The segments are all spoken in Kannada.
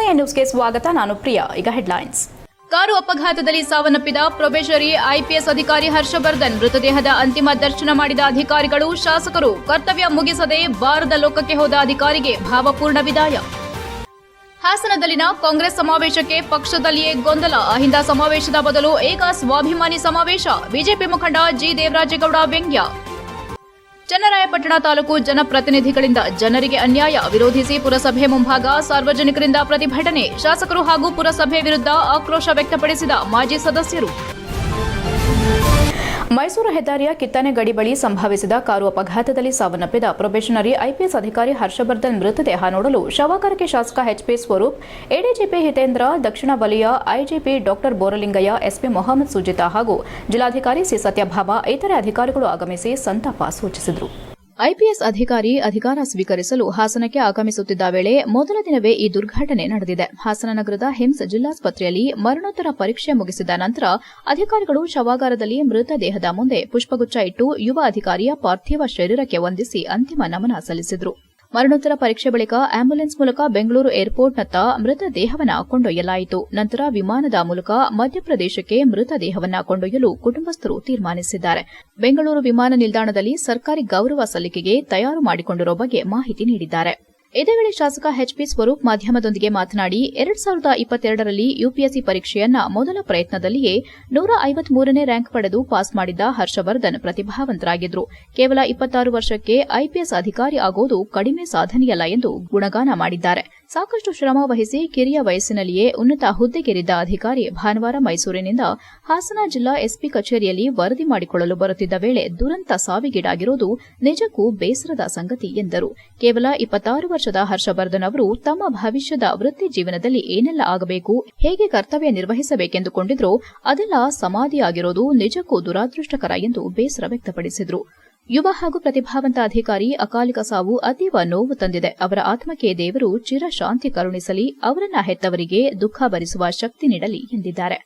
ನ್ಯೂಸ್ಗೆ ಸ್ವಾಗತ ನಾನು ಪ್ರಿಯಾ. ಈಗ ಹೆಡ್ಲೈನ್ಸ್. ಕಾರು ಅಪಘಾತದಲ್ಲಿ ಸಾವನ್ನಪ್ಪಿದ ಪ್ರೊಬೇಷರಿ ಐಪಿಎಸ್ ಅಧಿಕಾರಿ ಹರ್ಷವರ್ಧನ್ ಮೃತದೇಹದ ಅಂತಿಮ ದರ್ಶನ ಮಾಡಿದ ಅಧಿಕಾರಿಗಳು, ಶಾಸಕರು, ಕರ್ತವ್ಯ ಮುಗಿಸದೆ ಬಾರದ ಲೋಕಕ್ಕೆ ಹೋದ ಅಧಿಕಾರಿಗೆ ಭಾವಪೂರ್ಣ ವಿದಾಯ. ಹಾಸನದಲ್ಲಿನ ಕಾಂಗ್ರೆಸ್ ಸಮಾವೇಶಕ್ಕೆ ಪಕ್ಷದಲ್ಲಿಯೇ ಗೊಂದಲ. ಅಹಿಂದ ಸಮಾವೇಶದ ಬದಲು ಏಕ ಸ್ವಾಭಿಮಾನಿ ಸಮಾವೇಶ. ಬಿಜೆಪಿ ಮುಖಂಡ ಜಿ. ದೇವರಾಜೇಗೌಡ ವ್ಯಂಗ್ಯ. ಚನ್ನರಾಯಪಟ್ಟಣ ತಾಲೂಕು ಜನಪ್ರತಿನಿಧಿಗಳಿಂದ ಜನರಿಗೆ ಅನ್ಯಾಯ ವಿರೋಧಿಸಿ ಪುರಸಭೆ ಮುಂಭಾಗ ಸಾರ್ವಜನಿಕರಿಂದ ಪ್ರತಿಭಟನೆ. ಶಾಸಕರು ಹಾಗೂ ಪುರಸಭೆ ವಿರುದ್ಧ ಆಕ್ರೋಶ ವ್ಯಕ್ತಪಡಿಸಿದ ಮಾಜಿ ಸದಸ್ಯರು. ಮೈಸೂರು ಹೆದ್ದಾರಿಯ ಕಿತ್ತನೆ ಗಡಿ ಬಳಿ ಸಂಭವಿಸಿದ ಕಾರು ಅಪಘಾತದಲ್ಲಿ ಸಾವನ್ನಪ್ಪಿದ ಪ್ರೊಬೇಷನರಿ ಐಪಿಎಸ್ ಅಧಿಕಾರಿ ಹರ್ಷವರ್ಧನ್ ಮೃತದೇಹ ನೋಡಲು ಶವಾಗಾರಕ್ಕೆ ಶಾಸಕ ಎಚ್ಪಿ ಸ್ವರೂಪ್, ಎಡಿಜಿಪಿ ಹಿತೇಂದ್ರ, ದಕ್ಷಿಣ ವಲಯ IGP doctor Boralingaiah, SP Mohammed Sujitha ಹಾಗೂ ಜಿಲ್ಲಾಧಿಕಾರಿ ಸಿ ಸತ್ಯಭಾಮ, ಇತರೆ ಅಧಿಕಾರಿಗಳು ಆಗಮಿಸಿ ಸಂತಾಪ ಸೂಚಿಸಿದರು. ಐಪಿಎಸ್ ಅಧಿಕಾರಿ ಅಧಿಕಾರ ಸ್ವೀಕರಿಸಲು ಹಾಸನಕ್ಕೆ ಆಗಮಿಸುತ್ತಿದ್ದ ವೇಳೆ ಮೊದಲ ದಿನವೇ ಈ ದುರ್ಘಟನೆ ನಡೆದಿದೆ. ಹಾಸನ ನಗರದ ಹಿಮ್ಸ್ ಜಿಲ್ಲಾಸ್ಪತ್ರೆಯಲ್ಲಿ ಮರಣೋತ್ತರ ಪರೀಕ್ಷೆ ಮುಗಿಸಿದ ನಂತರ ಅಧಿಕಾರಿಗಳು ಶವಾಗಾರದಲ್ಲಿ ಮೃತದೇಹದ ಮುಂದೆ ಪುಷ್ಪಗುಚ್ಛ ಇಟ್ಟು ಯುವ ಅಧಿಕಾರಿಯ ಪಾರ್ಥಿವ ಶರೀರಕ್ಕೆ ವಂದಿಸಿ ಅಂತಿಮ ನಮನ ಸಲ್ಲಿಸಿದರು. ಮರಣೋತ್ತರ ಪರೀಕ್ಷೆ ಬಳಿಕ ಆಂಬ್ಯುಲೆನ್ಸ್ ಮೂಲಕ ಬೆಂಗಳೂರು ಏರ್ಪೋರ್ಟ್ನತ್ತ ಮೃತದೇಹವನ್ನ ಕೊಂಡೊಯ್ಯಲಾಯಿತು. ನಂತರ ವಿಮಾನದ ಮೂಲಕ ಮಧ್ಯಪ್ರದೇಶಕ್ಕೆ ಮೃತದೇಹವನ್ನ ಕೊಂಡೊಯ್ಯಲು ಕುಟುಂಬಸ್ಥರು ತೀರ್ಮಾನಿಸಿದ್ದಾರೆ. ಬೆಂಗಳೂರು ವಿಮಾನ ನಿಲ್ದಾಣದಲ್ಲಿ ಸರ್ಕಾರಿ ಗೌರವ ಸಲ್ಲಿಕೆಗೆ ತಯಾರು ಮಾಡಿಕೊಂಡಿರುವ ಬಗ್ಗೆ ಮಾಹಿತಿ ನೀಡಿದ್ದಾರೆ. ಇದೇ ವೇಳೆ ಶಾಸಕ ಎಚ್ಪಿ ಸ್ವರೂಪ್ ಮಾಧ್ಯಮದೊಂದಿಗೆ ಮಾತನಾಡಿ ಎರಡ್ ಸಾವಿರದ ಇಪ್ಪತ್ತೆರಡರಲ್ಲಿ ಯುಪಿಎಸ್ಸಿ ಪರೀಕ್ಷೆಯನ್ನ ಮೊದಲ ಪ್ರಯತ್ನದಲ್ಲಿಯೇ ನೂರ ಐವತ್ಮೂರನೇ ರ್ಯಾಂಕ್ ಪಡೆದು ಪಾಸ್ ಮಾಡಿದ್ದ ಹರ್ಷವರ್ಧನ್ ಪ್ರತಿಭಾವಂತರಾಗಿದ್ರು. ಕೇವಲ ಇಪ್ಪತ್ತಾರು ವರ್ಷಕ್ಕೆ ಐಪಿಎಸ್ ಅಧಿಕಾರಿ ಆಗೋದು ಕಡಿಮೆ ಸಾಧನೆಯಲ್ಲ ಎಂದು ಗುಣಗಾನ ಮಾಡಿದ್ದಾರೆ. ಸಾಕಷ್ಟು ಶ್ರಮ ವಹಿಸಿ ಕಿರಿಯ ವಯಸ್ಸಿನಲ್ಲಿಯೇ ಉನ್ನತ ಹುದ್ದೆಗೇರಿದ್ದ ಅಧಿಕಾರಿ ಭಾನುವಾರ ಮೈಸೂರಿನಿಂದ ಹಾಸನ ಜಿಲ್ಲಾ ಎಸ್ಪಿ ಕಚೇರಿಯಲ್ಲಿ ವರದಿ ಮಾಡಿಕೊಳ್ಳಲು ಬರುತ್ತಿದ್ದ ವೇಳೆ ದುರಂತ ಸಾವಿಗೀಡಾಗಿರುವುದು ನಿಜಕ್ಕೂ ಬೇಸರದ ಸಂಗತಿ ಎಂದರು. ಕೇವಲ ಇಪ್ಪತ್ತಾರು ವರ್ಷದ ಹರ್ಷವರ್ಧನ್ ಅವರು ತಮ್ಮ ಭವಿಷ್ಯದ ವೃತ್ತಿ ಜೀವನದಲ್ಲಿ ಏನೆಲ್ಲ ಆಗಬೇಕು, ಹೇಗೆ ಕರ್ತವ್ಯ ನಿರ್ವಹಿಸಬೇಕೆಂದುಕೊಂಡಿದ್ರೋ ಅದೆಲ್ಲ ಸಮಾಧಿಯಾಗಿರೋದು ನಿಜಕ್ಕೂ ದುರಾದೃಷ್ಟಕರ ಎಂದು ಬೇಸರ ವ್ಯಕ್ತಪಡಿಸಿದರು. ಯುವ ಹಾಗೂ ಪ್ರತಿಭಾವಂತ ಅಧಿಕಾರಿ ಅಕಾಲಿಕ ಸಾವು ಅತೀವ ನೋವು ತಂದಿದೆ. ಅವರ ಆತ್ಮಕ್ಕೆ ದೇವರು ಚಿರಶಾಂತಿ ಕರುಣಿಸಲಿ, ಅವರನ್ನ ಹೆತ್ತವರಿಗೆ ದುಃಖ ಭರಿಸುವ ಶಕ್ತಿ ನೀಡಲಿ ಎಂದಿದ್ದಾರೆ.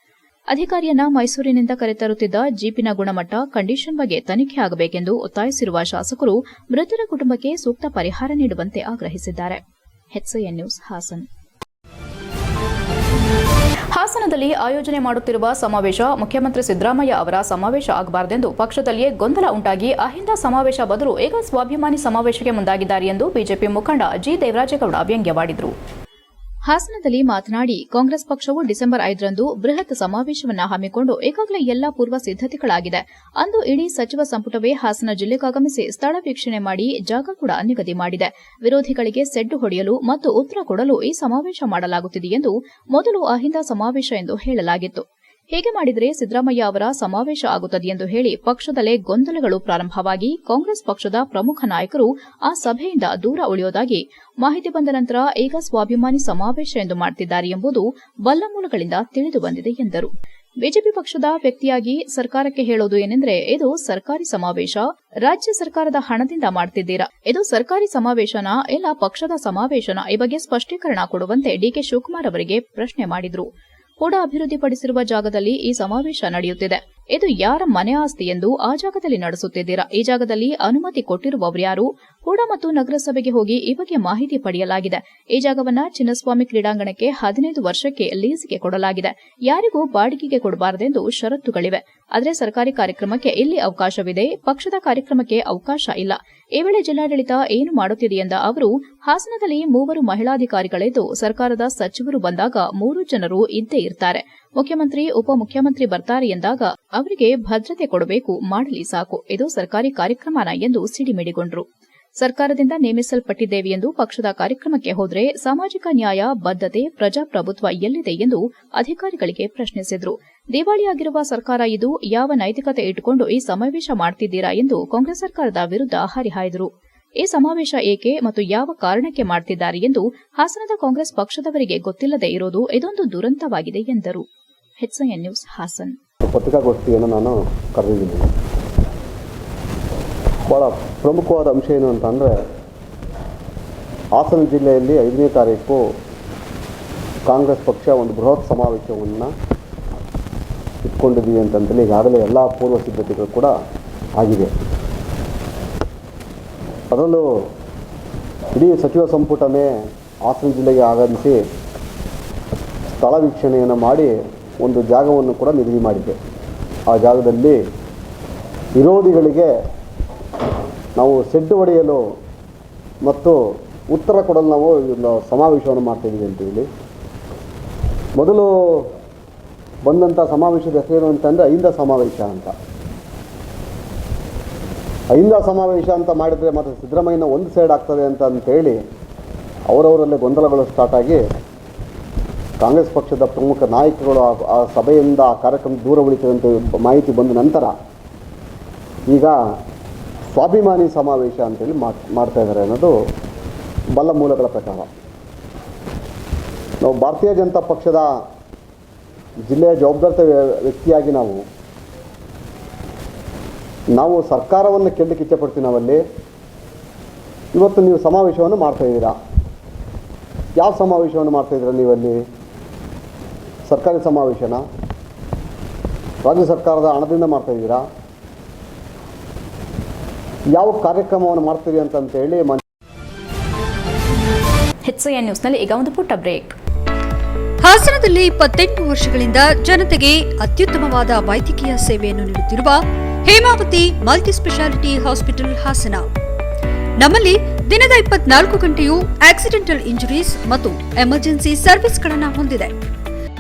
ಅಧಿಕಾರಿಯನ್ನ ಮೈಸೂರಿನಿಂದ ಕರೆತರುತ್ತಿದ್ದ ಜೀಪಿನ ಗುಣಮಟ್ಟ ಕಂಡೀಷನ್ ಬಗ್ಗೆ ತನಿಖೆ ಆಗಬೇಕೆಂದು ಒತ್ತಾಯಿಸಿರುವ ಶಾಸಕರು ಮೃತರ ಕುಟುಂಬಕ್ಕೆ ಸೂಕ್ತ ಪರಿಹಾರ ನೀಡುವಂತೆ ಆಗ್ರಹಿಸಿದ್ದಾರೆ. ನ್ಯೂಸ್ ಹಾಸನ್. ಹಾಸನದಲ್ಲಿ ಆಯೋಜನೆ ಮಾಡುತ್ತಿರುವ ಸಮಾವೇಶ ಮುಖ್ಯಮಂತ್ರಿ ಸಿದ್ದರಾಮಯ್ಯ ಅವರ ಸಮಾವೇಶ ಆಗಬಾರದೆಂದು ಪಕ್ಷದಲ್ಲಿಯೇ ಗೊಂದಲ ಉಂಟಾಗಿ ಅಹಿಂದ ಸಮಾವೇಶ ಬದಲು ಏಕ ಸ್ವಾಭಿಮಾನಿ ಸಮಾವೇಶಕ್ಕೆ ಮುಂದಾಗಿದ್ದಾರೆ ಎಂದು ಬಿಜೆಪಿ ಮುಖಂಡ ಜಿ. ದೇವರಾಜೇಗೌಡ ವ್ಯಂಗ್ಯವಾಡಿದರು. ಹಾಸನದಲ್ಲಿ ಮಾತನಾಡಿ ಕಾಂಗ್ರೆಸ್ ಪಕ್ಷವು ಡಿಸೆಂಬರ್ ಐದರಂದು ಬೃಹತ್ ಸಮಾವೇಶವನ್ನು ಹಮ್ಮಿಕೊಂಡು ಈಗಾಗಲೇ ಎಲ್ಲಾ ಪೂರ್ವ ಸಿದ್ದತೆಗಳಾಗಿದೆ ಅಂದು ಇಡೀ ಸಚಿವ ಸಂಪುಟವೇ ಹಾಸನ ಜಿಲ್ಲೆಗಾಗಮಿಸಿ ಸ್ಥಳ ವೀಕ್ಷಣೆ ಮಾಡಿ ಜಾಗ ಕೂಡ ನಿಗದಿ ಮಾಡಿದೆ. ವಿರೋಧಿಗಳಿಗೆ ಸೆಡ್ಡು ಹೊಡೆಯಲು ಮತ್ತು ಉತ್ತರ ಕೊಡಲು ಈ ಸಮಾವೇಶ ಮಾಡಲಾಗುತ್ತಿದೆ ಎಂದು ಮೊದಲು ಅಹಿಂದ ಸಮಾವೇಶ ಎಂದು ಹೇಳಲಾಗಿತ್ತು. ಹೀಗೆ ಮಾಡಿದರೆ ಸಿದ್ದರಾಮಯ್ಯ ಅವರ ಸಮಾವೇಶ ಆಗುತ್ತದೆ ಎಂದು ಹೇಳಿ ಪಕ್ಷದಲ್ಲೇ ಗೊಂದಲಗಳು ಪ್ರಾರಂಭವಾಗಿ ಕಾಂಗ್ರೆಸ್ ಪಕ್ಷದ ಪ್ರಮುಖ ನಾಯಕರು ಆ ಸಭೆಯಿಂದ ದೂರ ಉಳಿಯೋದಾಗಿ ಮಾಹಿತಿ ಬಂದ ನಂತರ ಈಗ ಸ್ವಾಭಿಮಾನಿ ಸಮಾವೇಶ ಎಂದು ಮಾಡುತ್ತಿದ್ದಾರೆ ಎಂಬುದು ಬಲ್ಲ ಮೂಲಗಳಿಂದ ತಿಳಿದು ಬಂದಿದೆ ಎಂದರು. ಬಿಜೆಪಿ ಪಕ್ಷದ ವ್ಯಕ್ತಿಯಾಗಿ ಸರ್ಕಾರಕ್ಕೆ ಹೇಳೋದು ಏನೆಂದರೆ, ಇದು ಸರ್ಕಾರಿ ಸಮಾವೇಶ, ರಾಜ್ಯ ಸರ್ಕಾರದ ಹಣದಿಂದ ಮಾಡ್ತಿದ್ದೀರಾ? ಇದು ಸರ್ಕಾರಿ ಸಮಾವೇಶನ? ಇಲ್ಲ ಪಕ್ಷದ ಸಮಾವೇಶನ? ಈ ಬಗ್ಗೆ ಸ್ಪಷ್ಟೀಕರಣ ಕೊಡುವಂತೆ ಡಿಕೆ ಶಿವಕುಮಾರ್ ಅವರಿಗೆ ಪ್ರಶ್ನೆ ಮಾಡಿದ್ರು. ಕೂಡ ಅಭಿವೃದ್ಧಿಪಡಿಸಿರುವ ಜಾಗದಲ್ಲಿ ಈ ಸಮಾವೇಶ ನಡೆಯುತ್ತಿದೆ. ಇದು ಯಾರ ಮನೆ ಆಸ್ತಿ ಎಂದು ಆ ಜಾಗದಲ್ಲಿ ನಡೆಸುತ್ತಿದ್ದೀರಾ? ಈ ಜಾಗದಲ್ಲಿ ಅನುಮತಿ ಕೊಟ್ಟಿರುವವರು ಯಾರು? ಕೂಡ ಮತ್ತು ನಗರಸಭೆಗೆ ಹೋಗಿ ಈ ಬಗ್ಗೆ ಮಾಹಿತಿ ಪಡೆಯಲಾಗಿದೆ. ಈ ಜಾಗವನ್ನ ಚಿನ್ನಸ್ವಾಮಿ ಕ್ರೀಡಾಂಗಣಕ್ಕೆ ಹದಿನೈದು ವರ್ಷಕ್ಕೆ ಲೀಸ್ಗೆ ಕೊಡಲಾಗಿದೆ. ಯಾರಿಗೂ ಬಾಡಿಗೆಗೆ ಕೊಡಬಾರದೆಂದು ಷರತ್ತುಗಳಿವೆ. ಆದರೆ ಸರ್ಕಾರಿ ಕಾರ್ಯಕ್ರಮಕ್ಕೆ ಇಲ್ಲಿ ಅವಕಾಶವಿದೆ. ಪಕ್ಷದ ಕಾರ್ಯಕ್ರಮಕ್ಕೆ ಅವಕಾಶ ಇಲ್ಲ. ಈ ವೇಳೆ ಜಿಲ್ಲಾಡಳಿತ ಏನು ಮಾಡುತ್ತಿದೆ ಎಂದ ಅವರು, ಹಾಸನದಲ್ಲಿ ಮೂವರು ಮಹಿಳಾಧಿಕಾರಿಗಳಿದ್ದು, ಸರ್ಕಾರದ ಸಚಿವರು ಬಂದಾಗ ಮೂರು ಜನರು ಇದ್ದೇ ಇರ್ತಾರೆ. ಮುಖ್ಯಮಂತ್ರಿ, ಉಪಮುಖ್ಯಮಂತ್ರಿ ಬರ್ತಾರೆ ಎಂದಾಗ ಅವರಿಗೆ ಭದ್ರತೆ ಕೊಡಬೇಕು, ಮಾಡಲಿ ಸಾಕು. ಇದು ಸರ್ಕಾರಿ ಕಾರ್ಯಕ್ರಮನ ಎಂದು ಸಿಡಿಮಿಡಿಗೊಂಡ್ರು. ಸರ್ಕಾರದಿಂದ ನೇಮಿಸಲ್ಪಟ್ಟಿದ್ದೇವೆ ಎಂದು ಪಕ್ಷದ ಕಾರ್ಯಕ್ರಮಕ್ಕೆ ಹೋದರೆ ಸಾಮಾಜಿಕ ನ್ಯಾಯ ಬದ್ದತೆ ಪ್ರಜಾಪ್ರಭುತ್ವ ಎಲ್ಲಿದೆ ಎಂದು ಅಧಿಕಾರಿಗಳಿಗೆ ಪ್ರಶ್ನಿಸಿದ್ರು. ದಿವಾಳಿಯಾಗಿರುವ ಸರ್ಕಾರ ಇದು ಯಾವ ನೈತಿಕತೆ ಇಟ್ಟುಕೊಂಡು ಈ ಸಮಾವೇಶ ಮಾಡ್ತಿದ್ದೀರಾ ಎಂದು ಕಾಂಗ್ರೆಸ್ ಸರ್ಕಾರದ ವಿರುದ್ಧ ಹರಿಹಾಯ್ದರು. ಈ ಸಮಾವೇಶ ಏಕೆ ಮತ್ತು ಯಾವ ಕಾರಣಕ್ಕೆ ಮಾಡ್ತಿದ್ದಾರೆ ಎಂದು ಹಾಸನದ ಕಾಂಗ್ರೆಸ್ ಪಕ್ಷದವರಿಗೆ ಗೊತ್ತಿಲ್ಲದೆ ಇರೋದು ಇದೊಂದು ದುರಂತವಾಗಿದೆ ಎಂದರು. HN news Hassan. ಪತ್ರಿಕಾಗೋಷ್ಠಿಯನ್ನು ನಾನು ಕರೆದಿದ್ದೀನಿ. ಭಾಳ ಪ್ರಮುಖವಾದ ಅಂಶ ಏನು ಅಂತಂದರೆ ಹಾಸನ ಜಿಲ್ಲೆಯಲ್ಲಿ ಐದನೇ ತಾರೀಕು ಕಾಂಗ್ರೆಸ್ ಪಕ್ಷ ಒಂದು ಬೃಹತ್ ಸಮಾವೇಶವನ್ನು ಇಟ್ಕೊಂಡಿದ್ದೀವಿ ಅಂತಂತೇಳಿ ಈಗಾಗಲೇ ಎಲ್ಲ ಪೂರ್ವ ಸಿದ್ಧತೆಗಳು ಕೂಡ ಆಗಿದೆ. ಅದರಲ್ಲೂ ಇಡೀ ಸಚಿವ ಸಂಪುಟನೇ ಹಾಸನ ಜಿಲ್ಲೆಗೆ ಆಗಮಿಸಿ ಸ್ಥಳ ವೀಕ್ಷಣೆಯನ್ನು ಮಾಡಿ ಒಂದು ಜಾಗವನ್ನು ಕೂಡ ನಿಗದಿ ಮಾಡಿದ್ದೆ. ಆ ಜಾಗದಲ್ಲಿ ವಿರೋಧಿಗಳಿಗೆ ನಾವು ಸೆಡ್ಡು ಹೊಡೆಯಲು ಮತ್ತು ಉತ್ತರ ಕೊಡಲು ನಾವು ಸಮಾವೇಶವನ್ನು ಮಾಡ್ತಾಯಿದ್ದೀವಿ ಅಂತೇಳಿ ಮೊದಲು ಬಂದಂಥ ಸಮಾವೇಶದ ಹೆಸರೇನು ಅಂತಂದರೆ ಐಂದ ಸಮಾವೇಶ ಅಂತ. ಐಂದ ಸಮಾವೇಶ ಅಂತ ಮಾಡಿದರೆ ಮತ್ತು ಸಿದ್ದರಾಮಯ್ಯನ ಒಂದು ಸೈಡ್ ಆಗ್ತದೆ ಅಂತ ಅಂತೇಳಿ ಅವರವರಲ್ಲೇ ಗೊಂದಲಗಳು ಸ್ಟಾರ್ಟ್ ಆಗಿ ಕಾಂಗ್ರೆಸ್ ಪಕ್ಷದ ಪ್ರಮುಖ ನಾಯಕರುಗಳು ಆ- ಸಭೆಯಿಂದ ಆ ಕಾರ್ಯಕ್ರಮ ದೂರ ಉಳಿತದಂತೆ ಮಾಹಿತಿ ಬಂದ ನಂತರ ಈಗ ಸ್ವಾಭಿಮಾನಿ ಸಮಾವೇಶ ಅಂತೇಳಿ ಮಾಡ್ ಮಾಡ್ತಾ ಇದ್ದಾರೆ ಅನ್ನೋದು ಬಲ್ಲ ಮೂಲಗಳ ಪ್ರಕಾರ. ನಾವು ಭಾರತೀಯ ಜನತಾ ಪಕ್ಷದ ಜಿಲ್ಲೆಯ ಜವಾಬ್ದಾರಿತ ವ್ಯ- ವ್ಯಕ್ತಿಯಾಗಿ ನಾವು ನಾವು ಸರ್ಕಾರವನ್ನು ಕೇಳಲಿಕ್ಕೆ ಇಚ್ಛಪಡ್ತೀವಿ ನಾವಲ್ಲಿ. ಇವತ್ತು ನೀವು ಸಮಾವೇಶವನ್ನು ಮಾಡ್ತಾ ಇದ್ದೀರಾ? ಯಾವ ಸಮಾವೇಶವನ್ನು ಮಾಡ್ತಾ ಇದ್ದೀರಾ ನೀವಲ್ಲಿ? ಸರ್ಕಾರಿ ಸಮಾವೇಶನ? ರಾಜ್ಯ ಸರ್ಕಾರದ ಹಣದಿಂದ ಮಾಡ್ತಾ ಇದ್ದೀರಾ? ಯಾವ ಕಾರ್ಯಕ್ರಮವನ್ನು ಮಾಡ್ತೀರಿ ಅಂತ ಹೇಳಿ ಎನ್ ನ್ಯೂಸ್ನಲ್ಲಿ ಈಗ ಒಂದು ಪುಟ್ಟ ಬ್ರೇಕ್. ಹಾಸನದಲ್ಲಿ ಇಪ್ಪತ್ತೆಂಟು ವರ್ಷಗಳಿಂದ ಜನತೆಗೆ ಅತ್ಯುತ್ತಮವಾದ ವೈದ್ಯಕೀಯ ಸೇವೆಯನ್ನು ನೀಡುತ್ತಿರುವ Hemavathi multi speciality hospital Hassan. ನಮ್ಮಲ್ಲಿ ದಿನದ ಇಪ್ಪತ್ನಾಲ್ಕು ಗಂಟೆಯೂ ಆಕ್ಸಿಡೆಂಟಲ್ ಇಂಜುರೀಸ್ ಮತ್ತು ಎಮರ್ಜೆನ್ಸಿ ಸರ್ವಿಸ್ಗಳನ್ನು ಹೊಂದಿದೆ.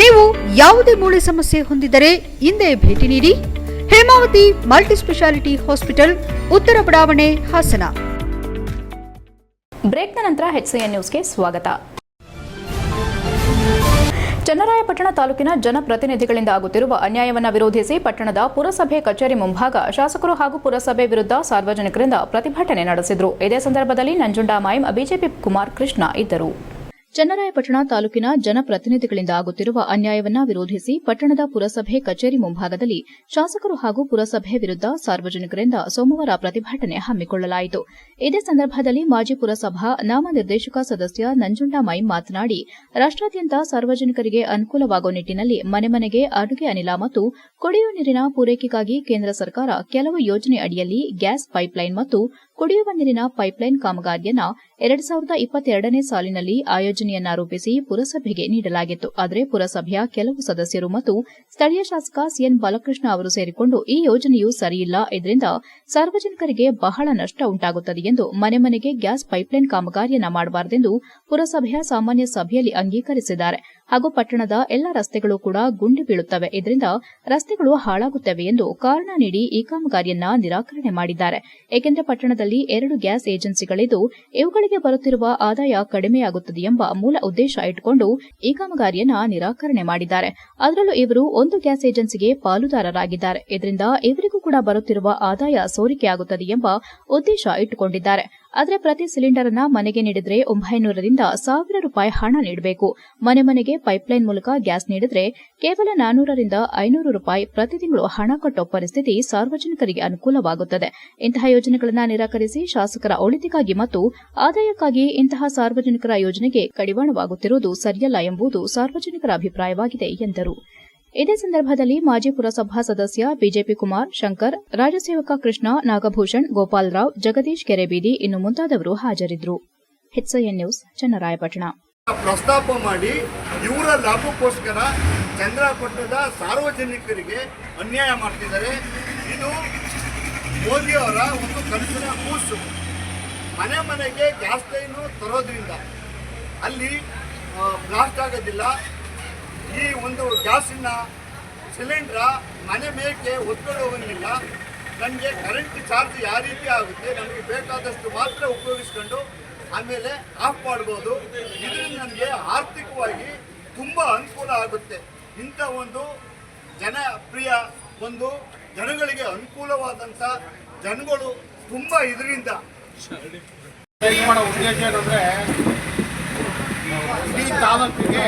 ನೀವು ಯಾವುದೇ ಮೂಳೆ ಸಮಸ್ಯೆ ಹೊಂದಿದ್ದರೆ ಹಿಂದೆ ಭೇಟಿ ನೀಡಿ. ಹೇಮಾವತಿ ಮಲ್ಟಿ ಸ್ಪೆಷಾಲಿಟಿ ಹಾಸ್ಪಿಟಲ್, ಉತ್ತರ ಬಡಾವಣೆ, ಹಾಸನ. ಬ್ರೇಕ್ನ ನಂತರ ಎನ್ ನ್ಯೂಸ್ಗೆ ಸ್ವಾಗತ. ಚನ್ನರಾಯಪಟ್ಟಣ ತಾಲೂಕಿನ ಜನಪ್ರತಿನಿಧಿಗಳಿಂದ ಆಗುತ್ತಿರುವ ಅನ್ಯಾಯವನ್ನು ವಿರೋಧಿಸಿ ಪಟ್ಟಣದ ಪುರಸಭೆ ಕಚೇರಿ ಮುಂಭಾಗ ಶಾಸಕರು ಹಾಗೂ ಪುರಸಭೆ ವಿರುದ್ಧ ಸಾರ್ವಜನಿಕರಿಂದ ಪ್ರತಿಭಟನೆ ನಡೆಸಿದರು. ಇದೇ ಸಂದರ್ಭದಲ್ಲಿ ನಂಜುಂಡಾ ಮಾಯಂ, ಬಿಜೆಪಿ ಕುಮಾರ್ ಕೃಷ್ಣ ಇದ್ದರು. ಚನ್ನರಾಯಪಟ್ಟಣ ತಾಲೂಕಿನ ಜನಪ್ರತಿನಿಧಿಗಳಿಂದ ಆಗುತ್ತಿರುವ ಅನ್ಯಾಯವನ್ನ ವಿರೋಧಿಸಿ ಪಟ್ಟಣದ ಪುರಸಭೆ ಕಚೇರಿ ಮುಂಭಾಗದಲ್ಲಿ ಶಾಸಕರು ಹಾಗೂ ಪುರಸಭೆ ವಿರುದ್ಧ ಸಾರ್ವಜನಿಕರಿಂದ ಸೋಮವಾರ ಪ್ರತಿಭಟನೆ ಹಮ್ಮಿಕೊಳ್ಳಲಾಯಿತು. ಇದೇ ಸಂದರ್ಭದಲ್ಲಿ ಮಾಜಿ ಪುರಸಭಾ ನಾಮನಿರ್ದೇಶಕ ಸದಸ್ಯ ನಂಜುಂಡ ಮೈ ಮಾತನಾಡಿ ರಾಷ್ಟಾದ್ಯಂತ ಸಾರ್ವಜನಿಕರಿಗೆ ಅನುಕೂಲವಾಗುವ ನಿಟ್ಟಿನಲ್ಲಿ ಮನೆ ಮನೆಗೆ ಅಡುಗೆ ಅನಿಲ ಮತ್ತು ಕುಡಿಯುವ ನೀರಿನ ಪೂರೈಕೆಗಾಗಿ ಕೇಂದ್ರ ಸರ್ಕಾರ ಕೆಲವು ಯೋಜನೆ ಅಡಿಯಲ್ಲಿ ಗ್ಯಾಸ್ ಪೈಪ್ಲೈನ್ ಮತ್ತು ಕುಡಿಯುವ ನೀರಿನ ಪೈಪ್ಲೈನ್ ಕಾಮಗಾರಿಯನ್ನು ಎರಡ್ ಸಾವಿರದ ಇಪ್ಪತ್ತೆರಡನೇ ಸಾಲಿನಲ್ಲಿ ಆಯೋಜನೆಯನ್ನ ರೂಪಿಸಿ ಪುರಸಭೆಗೆ ನೀಡಲಾಗಿತ್ತು. ಆದರೆ ಪುರಸಭೆಯ ಕೆಲವು ಸದಸ್ಯರು ಮತ್ತು ಸ್ಥಳೀಯ ಶಾಸಕ ಸಿಎನ್ ಬಾಲಕೃಷ್ಣ ಅವರು ಸೇರಿಕೊಂಡು ಈ ಯೋಜನೆಯು ಸರಿಯಿಲ್ಲ. ಇದರಿಂದ ಸಾರ್ವಜನಿಕರಿಗೆ ಬಹಳ ನಷ್ಟ ಉಂಟಾಗುತ್ತದೆ ಎಂದು ಮನೆ ಮನೆಗೆ ಗ್ಯಾಸ್ ಪೈಪ್ಲೈನ್ ಕಾಮಗಾರಿಯನ್ನ ಮಾಡಬಾರದೆಂದು ಪುರಸಭೆಯ ಸಾಮಾನ್ಯ ಸಭೆಯಲ್ಲಿ ಅಂಗೀಕರಿಸಿದ್ದಾರೆ. ಹಾಗೂ ಪಟ್ಟಣದ ಎಲ್ಲ ರಸ್ತೆಗಳು ಕೂಡ ಗುಂಡಿ ಬೀಳುತ್ತವೆ. ಇದರಿಂದ ರಸ್ತೆಗಳು ಹಾಳಾಗುತ್ತವೆ ಎಂದು ಕಾರಣ ನೀಡಿ ಈ ಕಾಮಗಾರಿಯನ್ನ ನಿರಾಕರಣೆ ಮಾಡಿದ್ದಾರೆ. ಏಕೆಂದರೆ ಪಟ್ಟಣದಲ್ಲಿ ಎರಡು ಗ್ಯಾಸ್ ಏಜೆನ್ಸಿಗಳಿದ್ದು, ಇವುಗಳಿಗೆ ಬರುತ್ತಿರುವ ಆದಾಯ ಕಡಿಮೆಯಾಗುತ್ತದೆ ಎಂಬ ಮೂಲ ಉದ್ದೇಶ ಇಟ್ಟುಕೊಂಡು ಈ ಕಾಮಗಾರಿಯನ್ನ ನಿರಾಕರಣೆ ಮಾಡಿದ್ದಾರೆ. ಅದರಲ್ಲೂ ಇವರು ಒಂದು ಗ್ಯಾಸ್ ಏಜೆನ್ಸಿಗೆ ಪಾಲುದಾರರಾಗಿದ್ದಾರೆ. ಇದರಿಂದ ಇವರಿಗೂ ಕೂಡ ಬರುತ್ತಿರುವ ಆದಾಯ ಸೋರಿಕೆಯಾಗುತ್ತದೆ ಎಂಬ ಉದ್ದೇಶ ಇಟ್ಟುಕೊಂಡಿದ್ದಾರೆ. ಆದರೆ ಪ್ರತಿ ಸಿಲಿಂಡರ್ ಅನ್ನ ಮನೆಗೆ ನೀಡಿದ್ರೆ ಒಂಬೈನೂರರಿಂದ ಸಾವಿರ ರೂಪಾಯಿ ಹಣ ನೀಡಬೇಕು. ಮನೆ ಮನೆಗೆ ಪೈಪ್ಲೈನ್ ಮೂಲಕ ಗ್ಯಾಸ್ ನೀಡಿದ್ರೆ ಕೇವಲ ನಾನೂರರಿಂದ ಐನೂರು ರೂಪಾಯಿ ಪ್ರತಿ ತಿಂಗಳು ಹಣ ಕಟ್ಟೋ ಪರಿಸ್ಥಿತಿ ಸಾರ್ವಜನಿಕರಿಗೆ ಅನುಕೂಲವಾಗುತ್ತದೆ. ಇಂತಹ ಯೋಜನೆಗಳನ್ನು ನಿರಾಕರಿಸಿ ಶಾಸಕರ ಒಳಿತಿಗಾಗಿ ಮತ್ತು ಆದಾಯಕ್ಕಾಗಿ ಇಂತಹ ಸಾರ್ವಜನಿಕರ ಯೋಜನೆಗೆ ಕಡಿವಾಣವಾಗುತ್ತಿರುವುದು ಸರಿಯಲ್ಲ ಎಂಬುದು ಸಾರ್ವಜನಿಕರ ಅಭಿಪ್ರಾಯವಾಗಿದೆ, ಎಂದರು. ಇದೇ ಸಂದರ್ಭದಲ್ಲಿ ಮಾಜಿ ಪುರಸಭಾ ಸದಸ್ಯ ಬಿಜೆಪಿ ಕುಮಾರ್ ಶಂಕರ್ ರಾಜಸೇವಕ ಕೃಷ್ಣ ನಾಗಭೂಷಣ್, ಗೋಪಾಲ್ ರಾವ್, ಜಗದೀಶ್ ಕೆರೆಬೀದಿ ಇನ್ನು ಮುಂತಾದವರು ಹಾಜರಿದ್ದರು. ನ್ಯೂಸ್ ಚನ್ನರಾಯಪಟ್ಟಣ. ಪ್ರಸ್ತಾಪ ಮಾಡಿ ಇವರ ಲಾಭಕ್ಕೋಸ್ಕರ ಚಂದ್ರಪಟ್ಟಣದ ಸಾರ್ವಜನಿಕರಿಗೆ ಅನ್ಯಾಯ ಮಾಡ್ತಿದ್ದಾರೆ. ಇದು ಮೋದಿಯವರ ಒಂದು ಕನಸಿನ ಕೂಸು. ಮನೆ ಮನೆಗೆ ಗ್ಯಾಸ್ ಲೈನು ತರೋದ್ರಿಂದ ಅಲ್ಲಿ ಬ್ಲಾಸ್ಟ್ ಆಗೋದಿಲ್ಲ. ಈ ಒಂದು ಗ್ಯಾಸಿನ ಸಿಲಿಂಡ್ರ ಮನೆ ಮೇಕೆ ಒತ್ತಡ ಹೋಗಿಲ್ಲ ನಮಗೆ ಕರೆಂಟ್ ಚಾರ್ಜ್ ಯಾವ ರೀತಿ ಆಗುತ್ತೆ, ನಮಗೆ ಬೇಕಾದಷ್ಟು ಮಾತ್ರ ಉಪಯೋಗಿಸ್ಕೊಂಡು ಆಮೇಲೆ ಆಫ್ ಮಾಡ್ಬೋದು. ಇದರಿಂದ ನನಗೆ ಆರ್ಥಿಕವಾಗಿ ತುಂಬ ಅನುಕೂಲ ಆಗುತ್ತೆ. ಇಂಥ ಒಂದು ಜನಪ್ರಿಯ ಒಂದು ಜನಗಳಿಗೆ ಅನುಕೂಲವಾದಂಥ ಜನಗಳು ತುಂಬ ಇದರಿಂದ. ಮಾಡೋ ಉದ್ದೇಶ ಏನಂದ್ರೆ ಇಡೀ ತಾಲೂಕಿಗೆ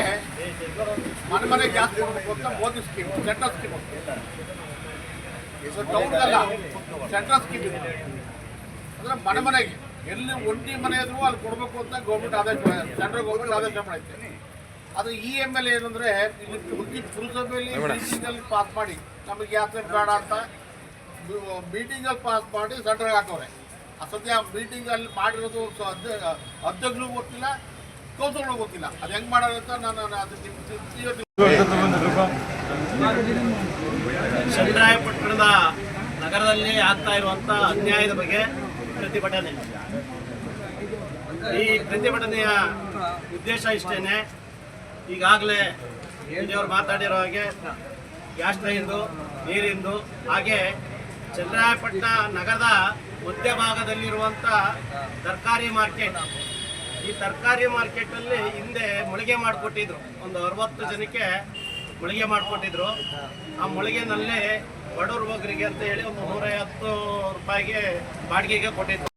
ಮನೆ ಮನೆ ಗ್ಯಾಸ್ ಕೊಡಬೇಕು ಅಂತ ಮೋದಿ ಸ್ಕೀಮ್ ಸೆಂಟ್ರಲ್ ಸ್ಕೀಮ್ ಟೌನ್ಗಲ್ಲ ಸೆಂಟ್ರಲ್ ಸ್ಕೀಮ್ ಇದೆ. ಅಂದ್ರೆ ಮನೆ ಮನೆಗೆ ಎಲ್ಲಿ ಒಂಟಿ ಮನೆ ಇದ್ರು ಅಲ್ಲಿ ಕೊಡಬೇಕು ಅಂತ ಗೌರ್ಮೆಂಟ್ ಆದೇಶ ಸೆಂಟ್ರಲ್ ಗೌರ್ಮೆಂಟ್ ಆದೇಶ ಮಾಡೈತೆ. ಅದು ಈ ಎಂ ಎಲ್ ಏನಂದ್ರೆ ಇಲ್ಲಿ ಹುಡುಗಿ ಪುರಸಭೆಯಲ್ಲಿ ಪಾಸ್ ಮಾಡಿ ನಮಗೆ ಯಾತ್ರೆ ಬೇಡ ಅಂತ ಮೀಟಿಂಗಲ್ಲಿ ಪಾಸ್ ಮಾಡಿ ಸೆಂಟ್ರಲ್ ಹಾಕವ್ರೆ. ಆ ಸದ್ಯ ಮೀಟಿಂಗಲ್ಲಿ ಮಾಡಿರೋದು ಅಧ್ಯಕ್ಷರು ಅಧ್ಯ- ಗೊತ್ತಿಲ್ಲ. ಕೌನ್ಸಿಲ್ಗೂ ಗೊತ್ತಿಲ್ಲ. ಅದು ಹೆಂಗೆ ಮಾಡೋದು ಅಂತ ನಾನು ಚಂದ್ರಾಯಪಟ್ಟಣದ ನಗರದಲ್ಲಿ ಆಗ್ತಾ ಇರುವಂತ ಅನ್ಯಾಯದ ಬಗ್ಗೆ ಪ್ರತಿಭಟನೆ. ಈ ಪ್ರತಿಭಟನೆಯ ಉದ್ದೇಶ ಇಷ್ಟೇನೆ. ಈಗಾಗಲೇ ಹೇಳಿದವರು ಮಾತಾಡಿರೋ ಹಾಗೆ ಗ್ಯಾಸ್ ಲೈನ್ದು ನೀರಿಂದು, ಹಾಗೆ ಚಂದ್ರಾಯಪಟ್ಟಣ ನಗರದ ಮಧ್ಯಭಾಗದಲ್ಲಿರುವಂಥ ತರಕಾರಿ ಮಾರ್ಕೆಟ್. ಈ ತರಕಾರಿ ಮಾರ್ಕೆಟ್ ಅಲ್ಲಿ ಹಿಂದೆ ಮೊಳಿಗೆ ಮಾಡಿಕೊಟ್ಟಿದ್ರು. ಒಂದು ಅರವತ್ತು ಜನಕ್ಕೆ ಮೊಳಿಗೆ ಮಾಡಿಕೊಟ್ಟಿದ್ರು. ಆ ಮೊಳಿಗೆನಲ್ಲಿ ಬಡವ್ರ ಬಗ್ಗರಿಗೆ ಅಂತ ಹೇಳಿ ಒಂದು ನೂರೈವತ್ತು ರೂಪಾಯಿಗೆ ಬಾಡಿಗೆಗೆ ಕೊಟ್ಟಿದ್ರು.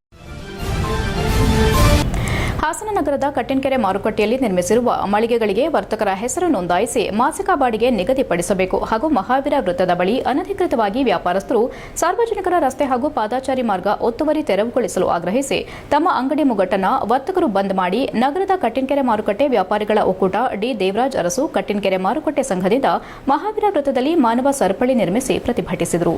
ಹಾಸನ ನಗರದ ಕಟ್ಟಿನಕೆರೆ ಮಾರುಕಟ್ಟೆಯಲ್ಲಿ ನಿರ್ಮಿಸಿರುವ ಮಳಿಗೆಗಳಿಗೆ ವರ್ತಕರ ಹೆಸರು ನೋಂದಾಯಿಸಿ ಮಾಸಿಕ ಬಾಡಿಗೆ ನಿಗದಿಪಡಿಸಬೇಕು ಹಾಗೂ ಮಹಾವೀರ ವೃತ್ತದ ಬಳಿ ಅನಧಿಕೃತವಾಗಿ ವ್ಯಾಪಾರಸ್ಥರು, ಸಾರ್ವಜನಿಕರ ರಸ್ತೆ ಹಾಗೂ ಪಾದಾಚಾರಿ ಮಾರ್ಗ ಒತ್ತುವರಿ ತೆರವುಗೊಳಿಸಲು ಆಗ್ರಹಿಸಿ ತಮ್ಮ ಅಂಗಡಿ ಮುಗ್ಗಟ್ಟನ್ನು ವರ್ತಕರು ಬಂದ್ ಮಾಡಿ ನಗರದ ಕಟ್ಟಿನಕೆರೆ ಮಾರುಕಟ್ಟೆ ವ್ಯಾಪಾರಿಗಳ ಒಕ್ಕೂಟ ಡಿ. ದೇವರಾಜ್ ಅರಸು ಕಟ್ಟಿನಕೆರೆ ಮಾರುಕಟ್ಟೆ ಸಂಘದಿಂದ ಮಹಾವೀರ ವೃತ್ತದಲ್ಲಿ ಮಾನವ ಸರಪಳಿ ನಿರ್ಮಿಸಿ ಪ್ರತಿಭಟಿಸಿದರು.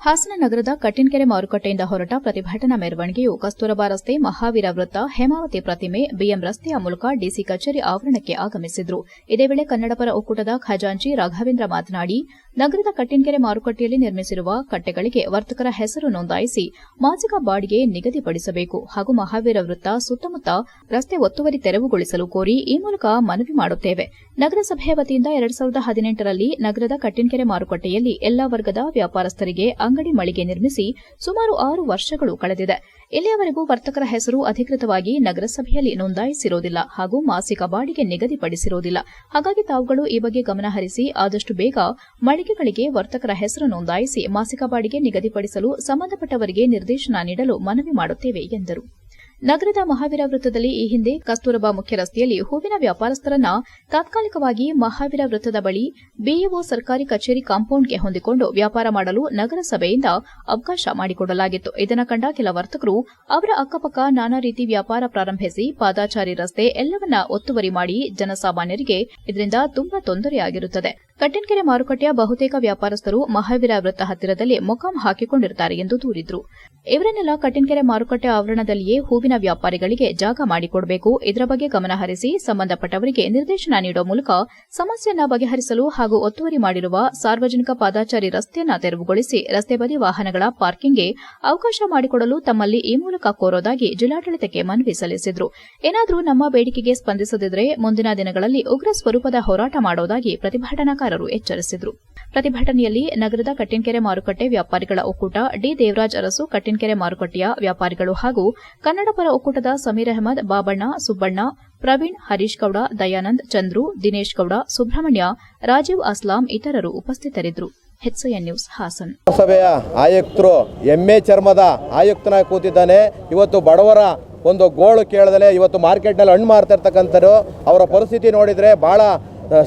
ಹಾಸನ ನಗರದ ಕಟ್ಟಿನಕೆರೆ ಮಾರುಕಟ್ಟೆಯಿಂದ ಹೊರಟ ಪ್ರತಿಭಟನಾ ಮೆರವಣಿಗೆಯು ಕಸ್ತೂರಬಾ ರಸ್ತೆ ಮಹಾವೀರ ವೃತ್ತ ಹೇಮಾವತಿ ಪ್ರತಿಮೆ, ಬಿಎಂ ರಸ್ತೆಯ ಮೂಲಕ ಡಿಸಿ ಕಚೇರಿ ಆವರಣಕ್ಕೆ ಆಗಮಿಸಿದ್ರು. ಇದೇ ವೇಳೆ ಕನ್ನಡಪರ ಒಕ್ಕೂಟದ ಖಜಾಂಚಿ ರಾಘವೇಂದ್ರ ಮಾತನಾಡಿ ನಗರದ ಕಟ್ಟಿನಕೆರೆ ಮಾರುಕಟ್ಟೆಯಲ್ಲಿ ನಿರ್ಮಿಸಿರುವ ಕಟ್ಟೆಗಳಿಗೆ ವರ್ತಕರ ಹೆಸರು ನೋಂದಾಯಿಸಿ ಮಾಸಿಕ ಬಾಡಿಗೆ ನಿಗದಿಪಡಿಸಬೇಕು ಹಾಗೂ ಮಹಾವೀರ ವೃತ್ತ ಸುತ್ತಮುತ್ತ ರಸ್ತೆ ಒತ್ತುವರಿ ತೆರವುಗೊಳಿಸಲು ಕೋರಿ ಈ ಮೂಲಕ ಮನವಿ ಮಾಡುತ್ತೇವೆ. ನಗರಸಭೆಯ ವತಿಯಿಂದ ಎರಡ್ ಸಾವಿರದ ಹದಿನೆಂಟರಲ್ಲಿ ನಗರದ ಕಟ್ಟಿನಕೆರೆ ಮಾರುಕಟ್ಟೆಯಲ್ಲಿ ಎಲ್ಲಾ ವರ್ಗದ ವ್ಯಾಪಾರಸ್ಥರಿಗೆ ಅಂಗಡಿ ಮಳಿಗೆ ನಿರ್ಮಿಸಿ ಸುಮಾರು ಆರು ವರ್ಷಗಳು ಕಳೆದಿದೆ. ಇಲ್ಲಿಯವರೆಗೂ ವರ್ತಕರ ಹೆಸರು ಅಧಿಕೃತವಾಗಿ ನಗರಸಭೆಯಲ್ಲಿ ನೋಂದಾಯಿಸಿರೋದಿಲ್ಲ ಹಾಗೂ ಮಾಸಿಕ ಬಾಡಿಗೆ ನಿಗದಿಪಡಿಸಿರುವುದಿಲ್ಲ ಹಾಗಾಗಿ ತಾವುಗಳು ಈ ಬಗ್ಗೆ ಗಮನಹರಿಸಿ ಆದಷ್ಟು ಬೇಗ ಮಳಿಗೆಗಳಿಗೆ ವರ್ತಕರ ಹೆಸರು ನೋಂದಾಯಿಸಿ ಮಾಸಿಕ ಬಾಡಿಗೆ ನಿಗದಿಪಡಿಸಲು ಸಂಬಂಧಪಟ್ಟವರಿಗೆ ನಿರ್ದೇಶನ ನೀಡಲು ಮನವಿ ಮಾಡುತ್ತೇವೆ ಎಂದರು. ನಗರದ ಮಹಾವೀರ ವೃತ್ತದಲ್ಲಿ ಈ ಹಿಂದೆ ಕಸ್ತೂರಬಾ ಮುಖ್ಯ ರಸ್ತೆಯಲ್ಲಿ ಹೂವಿನ ವ್ಯಾಪಾರಸ್ಥರನ್ನ ತಾತ್ಕಾಲಿಕವಾಗಿ ಮಹಾವೀರ ವೃತ್ತದ ಬಳಿ ಬಿಇಒ ಸರ್ಕಾರಿ ಕಚೇರಿ ಕಾಂಪೌಂಡ್ಗೆ ಹೊಂದಿಕೊಂಡು ವ್ಯಾಪಾರ ಮಾಡಲು ನಗರಸಭೆಯಿಂದ ಅವಕಾಶ ಮಾಡಿಕೊಡಲಾಗಿತ್ತು. ಇದನ್ನು ಕಂಡ ಕೆಲ ವರ್ತಕರು ಅವರ ಅಕ್ಕಪಕ್ಕ ನಾನಾ ರೀತಿ ವ್ಯಾಪಾರ ಪ್ರಾರಂಭಿಸಿ ಪಾದಾಚಾರಿ ರಸ್ತೆ ಎಲ್ಲವನ್ನ ಒತ್ತುವರಿ ಮಾಡಿ ಜನಸಾಮಾನ್ಯರಿಗೆ ಇದರಿಂದ ತುಂಬಾ ತೊಂದರೆಯಾಗಿರುತ್ತದೆ. ಕಟ್ಟಿನಕೆರೆ ಮಾರುಕಟ್ಟೆಯ ಬಹುತೇಕ ವ್ಯಾಪಾರಸ್ಥರು ಮಹಾವೀರ ವೃತ್ತ ಹತ್ತಿರದಲ್ಲಿ ಮೊಕಾಂ ಹಾಕಿಕೊಂಡಿರುತ್ತಾರೆ ಎಂದು ದೂರಿದ್ರು. ಇವರನ್ನೆಲ್ಲ ಕಟ್ಟಿನಕೆರೆ ಮಾರುಕಟ್ಟೆ ಆವರಣದಲ್ಲಿಯೇ ಹೂವಿನ ವ್ಯಾಪಾರಿಗಳಿಗೆ ಜಾಗ ಮಾಡಿಕೊಡಬೇಕು. ಇದರ ಬಗ್ಗೆ ಗಮನ ಹರಿಸಿ ಸಂಬಂಧಪಟ್ಟವರಿಗೆ ನಿರ್ದೇಶನ ನೀಡುವ ಮೂಲಕ ಸಮಸ್ಯೆಯನ್ನು ಬಗೆಹರಿಸಲು ಹಾಗೂ ಒತ್ತುವರಿ ಮಾಡಿರುವ ಸಾರ್ವಜನಿಕ ಪಾದಾಚಾರಿ ರಸ್ತೆಯನ್ನ ತೆರವುಗೊಳಿಸಿ ರಸ್ತೆ ಬದಿ ವಾಹನಗಳ ಪಾರ್ಕಿಂಗ್ಗೆ ಅವಕಾಶ ಮಾಡಿಕೊಡಲು ತಮ್ಮಲ್ಲಿ ಈ ಮೂಲಕ ಕೋರೋದಾಗಿ ಜಿಲ್ಲಾಡಳಿತಕ್ಕೆ ಮನವಿ ಸಲ್ಲಿಸಿದರು. ಏನಾದರೂ ನಮ್ಮ ಬೇಡಿಕೆಗೆ ಸ್ಪಂದಿಸದಿದ್ದರೆ ಮುಂದಿನ ದಿನಗಳಲ್ಲಿ ಉಗ್ರ ಸ್ವರೂಪದ ಹೋರಾಟ ಮಾಡುವುದಾಗಿ ಪ್ರತಿಭಟನಾಕಾರರು ಎಚ್ಚರಿಸಿದರು. ಪ್ರತಿಭಟನೆಯಲ್ಲಿ ನಗರದ ಕಟ್ಟಿನಕೆರೆ ಮಾರುಕಟ್ಟೆ ವ್ಯಾಪಾರಿಗಳ ಒಕ್ಕೂಟ, ಡಿ. ದೇವರಾಜ್ ಅರಸು, ಕಟ್ಟಿನಕೆರೆ ಮಾರುಕಟ್ಟೆಯ ವ್ಯಾಪಾರಿಗಳು ಹಾಗೂ ಕನ್ನಡಪರ ಒಕ್ಕೂಟದ ಸಮೀರ್ ಅಹಮದ್, ಬಾಬಣ್ಣ, ಸುಬ್ಬಣ್ಣ, ಪ್ರವೀಣ್, ಹರೀಶ್ ಗೌಡ, ದಯಾನಂದ್, ಚಂದ್ರು, ದಿನೇಶ್ ಗೌಡ, ಸುಬ್ರಹ್ಮಣ್ಯ, ರಾಜೀವ್ ಅಸ್ಲಾಂ ಇತರರು ಉಪಸ್ಥಿತರಿದ್ದರು. HN news, Hassan. ಸಭೆಯ ಆಯುಕ್ತರು ಎಮ್ಮೆ ಚರ್ಮದ ಆಯುಕ್ತನಾಗಿ ಕೂತಿದ್ದಾನೆ. ಇವತ್ತು ಬಡವರ ಒಂದು ಗೋಳು ಕೇಳದಲೆ ಇವತ್ತು ಮಾರ್ಕೆಟ್ನಲ್ಲಿ ಹಣ್ಣು ಮಾರ್ತಾ ಅವರ ಪರಿಸ್ಥಿತಿ ನೋಡಿದರೆ ಭಾಳ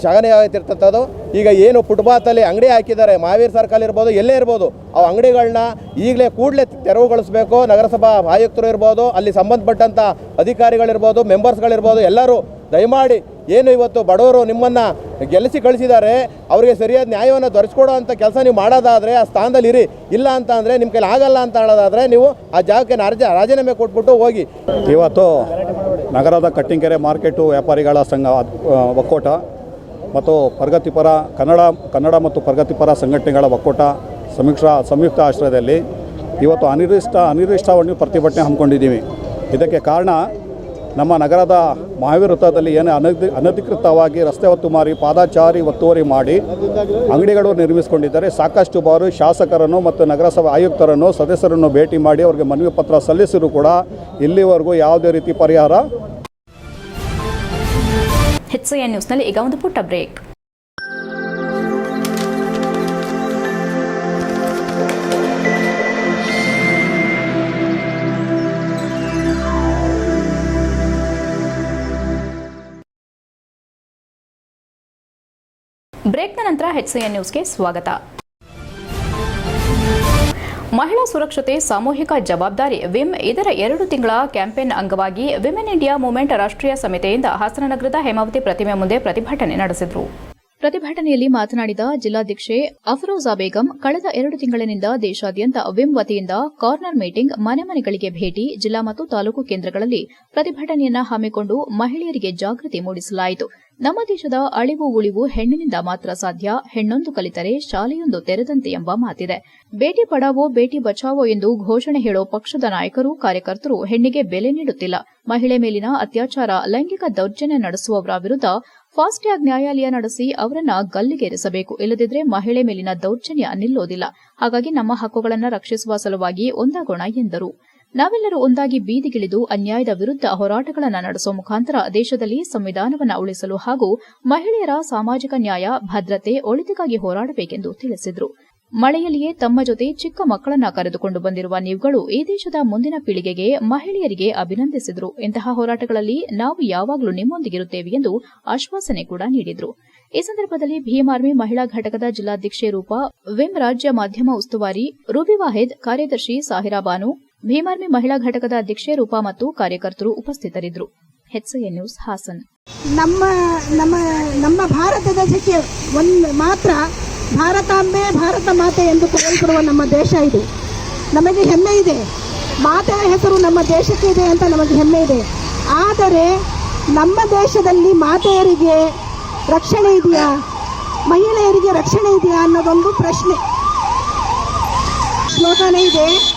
ಶಗನೆ ಆಗ್ತಿರ್ತಂಥದ್ದು ಈಗ ಏನು ಫುಟ್ಪಾತಲ್ಲಿ ಅಂಗಡಿ ಹಾಕಿದ್ದಾರೆ ಮಹಾವೀರ್ ಸರ್ಕಲ್ ಇರ್ಬೋದು, ಎಲ್ಲೇ ಇರ್ಬೋದು, ಆ ಅಂಗಡಿಗಳನ್ನ ಈಗಲೇ ಕೂಡಲೇ ತೆರವುಗೊಳಿಸಬೇಕು ನಗರಸಭಾ ಆಯುಕ್ತರು ಇರ್ಬೋದು, ಅಲ್ಲಿ ಸಂಬಂಧಪಟ್ಟಂಥ ಅಧಿಕಾರಿಗಳಿರ್ಬೋದು ಮೆಂಬರ್ಸ್ಗಳಿರ್ಬೋದು ಎಲ್ಲರೂ ದಯಮಾಡಿ ಏನು ಇವತ್ತು ಬಡವರು ನಿಮ್ಮನ್ನು ಗೆಲ್ಲಿಸಿ ಕಳಿಸಿದ್ದಾರೆ, ಅವರಿಗೆ ಸರಿಯಾದ ನ್ಯಾಯವನ್ನು ದೊರೆಸ್ಕೊಡೋ ಅಂಥ ಕೆಲಸ ನೀವು ಮಾಡೋದಾದರೆ, ಆ ಸ್ಥಾನದಲ್ಲಿ ಇರಿ. ಇಲ್ಲ ಅಂತ ಅಂದರೆ ನಿಮ್ಮ ಕೈಲಿ ಆಗಲ್ಲ ಅಂತ ಹೇಳೋದಾದರೆ ನೀವು ಆ ಜಾಗಕ್ಕೆ ರಾಜ ರಾಜೀನಾಮೆ ಕೊಟ್ಬಿಟ್ಟು ಹೋಗಿ. ಇವತ್ತು ನಗರದ ಕಟ್ಟಿಂಕೆರೆ ಮಾರ್ಕೆಟು ವ್ಯಾಪಾರಿಗಳ ಸಂಘ ಒಕ್ಕೂಟ ಮತ್ತು ಪ್ರಗತಿಪರ ಕನ್ನಡ ಕನ್ನಡ ಮತ್ತು ಪ್ರಗತಿಪರ ಸಂಘಟನೆಗಳ ಒಕ್ಕೂಟ ಸಮೀಕ್ಷಾ ಸಂಯುಕ್ತ ಆಶ್ರಯದಲ್ಲಿ ಇವತ್ತು ಅನಿರ್ದಿಷ್ಟ ಅನಿರ್ದಿಷ್ಟವನ್ನು ಪ್ರತಿಭಟನೆ ಹಮ್ಮಿಕೊಂಡಿದ್ದೀವಿ. ಇದಕ್ಕೆ ಕಾರಣ ನಮ್ಮ ನಗರದ ಮಹಾವೀರ ಏನೇ ಏನು ಅನಧಿ ಅನಧಿಕೃತವಾಗಿ ರಸ್ತೆ ಒತ್ತುಮಾರಿ ಪಾದಾಚಾರಿ ಒತ್ತುವರಿ ಮಾಡಿ ಅಂಗಡಿಗಳು ನಿರ್ಮಿಸಿಕೊಂಡಿದ್ದಾರೆ. ಸಾಕಷ್ಟು ಬಾರಿ ಶಾಸಕರನ್ನು ಮತ್ತು ನಗರಸಭೆ ಆಯುಕ್ತರನ್ನು, ಸದಸ್ಯರನ್ನು ಭೇಟಿ ಮಾಡಿ ಅವರಿಗೆ ಮನವಿ ಪತ್ರ ಸಲ್ಲಿಸಿದರೂ ಕೂಡ ಇಲ್ಲಿವರೆಗೂ ಯಾವುದೇ ರೀತಿ ಪರಿಹಾರ ಹೆಚ್ಎನ್ ನ್ಯೂಸ್ನಲ್ಲಿ ಈಗ ಒಂದು ಪುಟ್ಟ ಬ್ರೇಕ್. ಬ್ರೇಕ್ನ ನಂತರ ಹೆಚ್ಎನ್ ನ್ಯೂಸ್ಗೆ ಸ್ವಾಗತ. ಮಹಿಳಾ ಸುರಕ್ಷತೆ ಸಾಮೂಹಿಕ ಜವಾಬ್ದಾರಿ ವಿಮ್ ಇದರ ಎರಡು ತಿಂಗಳ ಕ್ಯಾಂಪೇನ್ ಅಂಗವಾಗಿ ವಿಮೆನ್ ಇಂಡಿಯಾ ಮೂವ್ಮೆಂಟ್ ರಾಷ್ಟ್ರೀಯ ಸಮಿತಿಯಿಂದ ಹಾಸನನಗರದ ಹೇಮಾವತಿ ಪ್ರತಿಮೆ ಮುಂದೆ ಪ್ರತಿಭಟನೆ ನಡೆಸಿದರು. ಪ್ರತಿಭಟನೆಯಲ್ಲಿ ಮಾತನಾಡಿದ ಜಿಲ್ಲಾಧ್ಯಕ್ಷೆ ಅಫರೋಜಾ ಬೇಗಂ, ಕಳೆದ ಎರಡು ತಿಂಗಳಿನಿಂದ ದೇಶಾದ್ಯಂತ ವಿಮ್ ವತಿಯಿಂದ ಕಾರ್ನರ್ ಮೀಟಿಂಗ್, ಮನೆ ಮನೆಗಳಿಗೆ ಭೇಟಿ, ಜಿಲ್ಲಾ ಮತ್ತು ತಾಲೂಕು ಕೇಂದ್ರಗಳಲ್ಲಿ ಪ್ರತಿಭಟನೆಯನ್ನು ಹಮ್ಮಿಕೊಂಡು ಮಹಿಳೆಯರಿಗೆ ಜಾಗೃತಿ ಮೂಡಿಸಲಾಯಿತು. ನಮ್ಮ ದೇಶದ ಅಳಿವು ಉಳಿವು ಹೆಣ್ಣಿನಿಂದ ಮಾತ್ರ ಸಾಧ್ಯ. ಹೆಣ್ಣೊಂದು ಕಲಿತರೆ ಶಾಲೆಯೊಂದು ತೆರೆದಂತೆ ಎಂಬ ಮಾತಿದೆ. ಬೇಟಿ ಪಡಾವೋ, ಬೇಟಿ ಬಚಾವೋ ಎಂದು ಘೋಷಣೆ ಹೇಳೋ ಪಕ್ಷದ ನಾಯಕರು, ಕಾರ್ಯಕರ್ತರು ಹೆಣ್ಣಿಗೆ ಬೆಲೆ ನೀಡುತ್ತಿಲ್ಲ. ಮಹಿಳೆ ಮೇಲಿನ ಅತ್ಯಾಚಾರ, ಲೈಂಗಿಕ ದೌರ್ಜನ್ಯ ನಡೆಸುವವರ ವಿರುದ್ಧ ಫಾಸ್ಟ್ ಟ್ರ್ಯಾಕ್ ನ್ಯಾಯಾಲಯ ನಡೆಸಿ ಅವರನ್ನ ಗಲ್ಲಿಗೇರಿಸಬೇಕು. ಇಲ್ಲದಿದ್ರೆ ಮಹಿಳೆ ಮೇಲಿನ ದೌರ್ಜನ್ಯ ನಿಲ್ಲೋದಿಲ್ಲ. ಹಾಗಾಗಿ ನಮ್ಮ ಹಕ್ಕುಗಳನ್ನು ರಕ್ಷಿಸುವ ಸಲುವಾಗಿ ಒಂದಾಗೋಣ ಎಂದರು. ನಾವೆಲ್ಲರೂ ಒಂದಾಗಿ ಬೀದಿಗಿಳಿದು ಅನ್ಯಾಯದ ವಿರುದ್ಧ ಹೋರಾಟಗಳನ್ನು ನಡೆಸುವ ಮುಖಾಂತರ ದೇಶದಲ್ಲಿ ಸಂವಿಧಾನವನ್ನು ಉಳಿಸಲು ಹಾಗೂ ಮಹಿಳೆಯರ ಸಾಮಾಜಿಕ ನ್ಯಾಯ, ಭದ್ರತೆ, ಒಳಿತಿಗಾಗಿ ಹೋರಾಡಬೇಕೆಂದು ತಿಳಿಸಿದರು. ಮಳೆಯಲ್ಲಿಯೇ ತಮ್ಮ ಜೊತೆ ಚಿಕ್ಕ ಮಕ್ಕಳನ್ನ ಕರೆದುಕೊಂಡು ಬಂದಿರುವ ನೀವುಗಳು ಈ ದೇಶದ ಮುಂದಿನ ಪೀಳಿಗೆಗೆ ಮಹಿಳೆಯರಿಗೆ ಅಭಿನಂದಿಸಿದರು. ಇಂತಹ ಹೋರಾಟಗಳಲ್ಲಿ ನಾವು ಯಾವಾಗಲೂ ನಿಮ್ಮೊಂದಿಗಿರುತ್ತೇವೆ ಎಂದು ಆಶ್ವಾಸನೆ ಕೂಡ ನೀಡಿದರು. ಈ ಸಂದರ್ಭದಲ್ಲಿ ಭೀಮ್ ಆರ್ಮಿ ಮಹಿಳಾ ಘಟಕದ ಜಿಲ್ಲಾಧ್ಯಕ್ಷೆ ರೂಪಾ ವಿಮ್ ರಾಜ್ಯ ಮಾಧ್ಯಮ ಉಸ್ತುವಾರಿ ರೂಬಿ ವಾಹಿದ್, ಕಾರ್ಯದರ್ಶಿ ಸಾಹಿರಾ ಬಾನು ಭೀಮ್ ಆರ್ಮಿ ಮಹಿಳಾ ಘಟಕದ ಅಧ್ಯಕ್ಷೆ ರೂಪಾ ಮತ್ತು ಕಾರ್ಯಕರ್ತರು ಉಪಸ್ಥಿತರಿದ್ದರು. HN news Hassan. ನಮ್ಮ ನಮ್ಮ ನಮ್ಮ ಭಾರತದ ಜೊತೆ ಒಂದು ಮಾತ್ರ ಭಾರತಾಂಬೆ, ಭಾರತ ಮಾತೆ ಎಂದು ಕರೆಯಲ್ಪಡುವ ನಮ್ಮ ದೇಶ ಇದು. ನಮಗೆ ಹೆಮ್ಮೆ ಇದೆ. ಮಾತೆಯ ಹೆಸರು ನಮ್ಮ ದೇಶಕ್ಕೆ ಇದೆ ಅಂತ ನಮಗೆ ಹೆಮ್ಮೆ ಇದೆ. ಆದರೆ ನಮ್ಮ ದೇಶದಲ್ಲಿ ಮಾತೆಯರಿಗೆ ರಕ್ಷಣೆ ಇದೆಯಾ? ಮಹಿಳೆಯರಿಗೆ ರಕ್ಷಣೆ ಇದೆಯಾ ಅನ್ನೋದೊಂದು ಪ್ರಶ್ನೆ. ಶ್ಲೋಕನೇ ಇದೆ.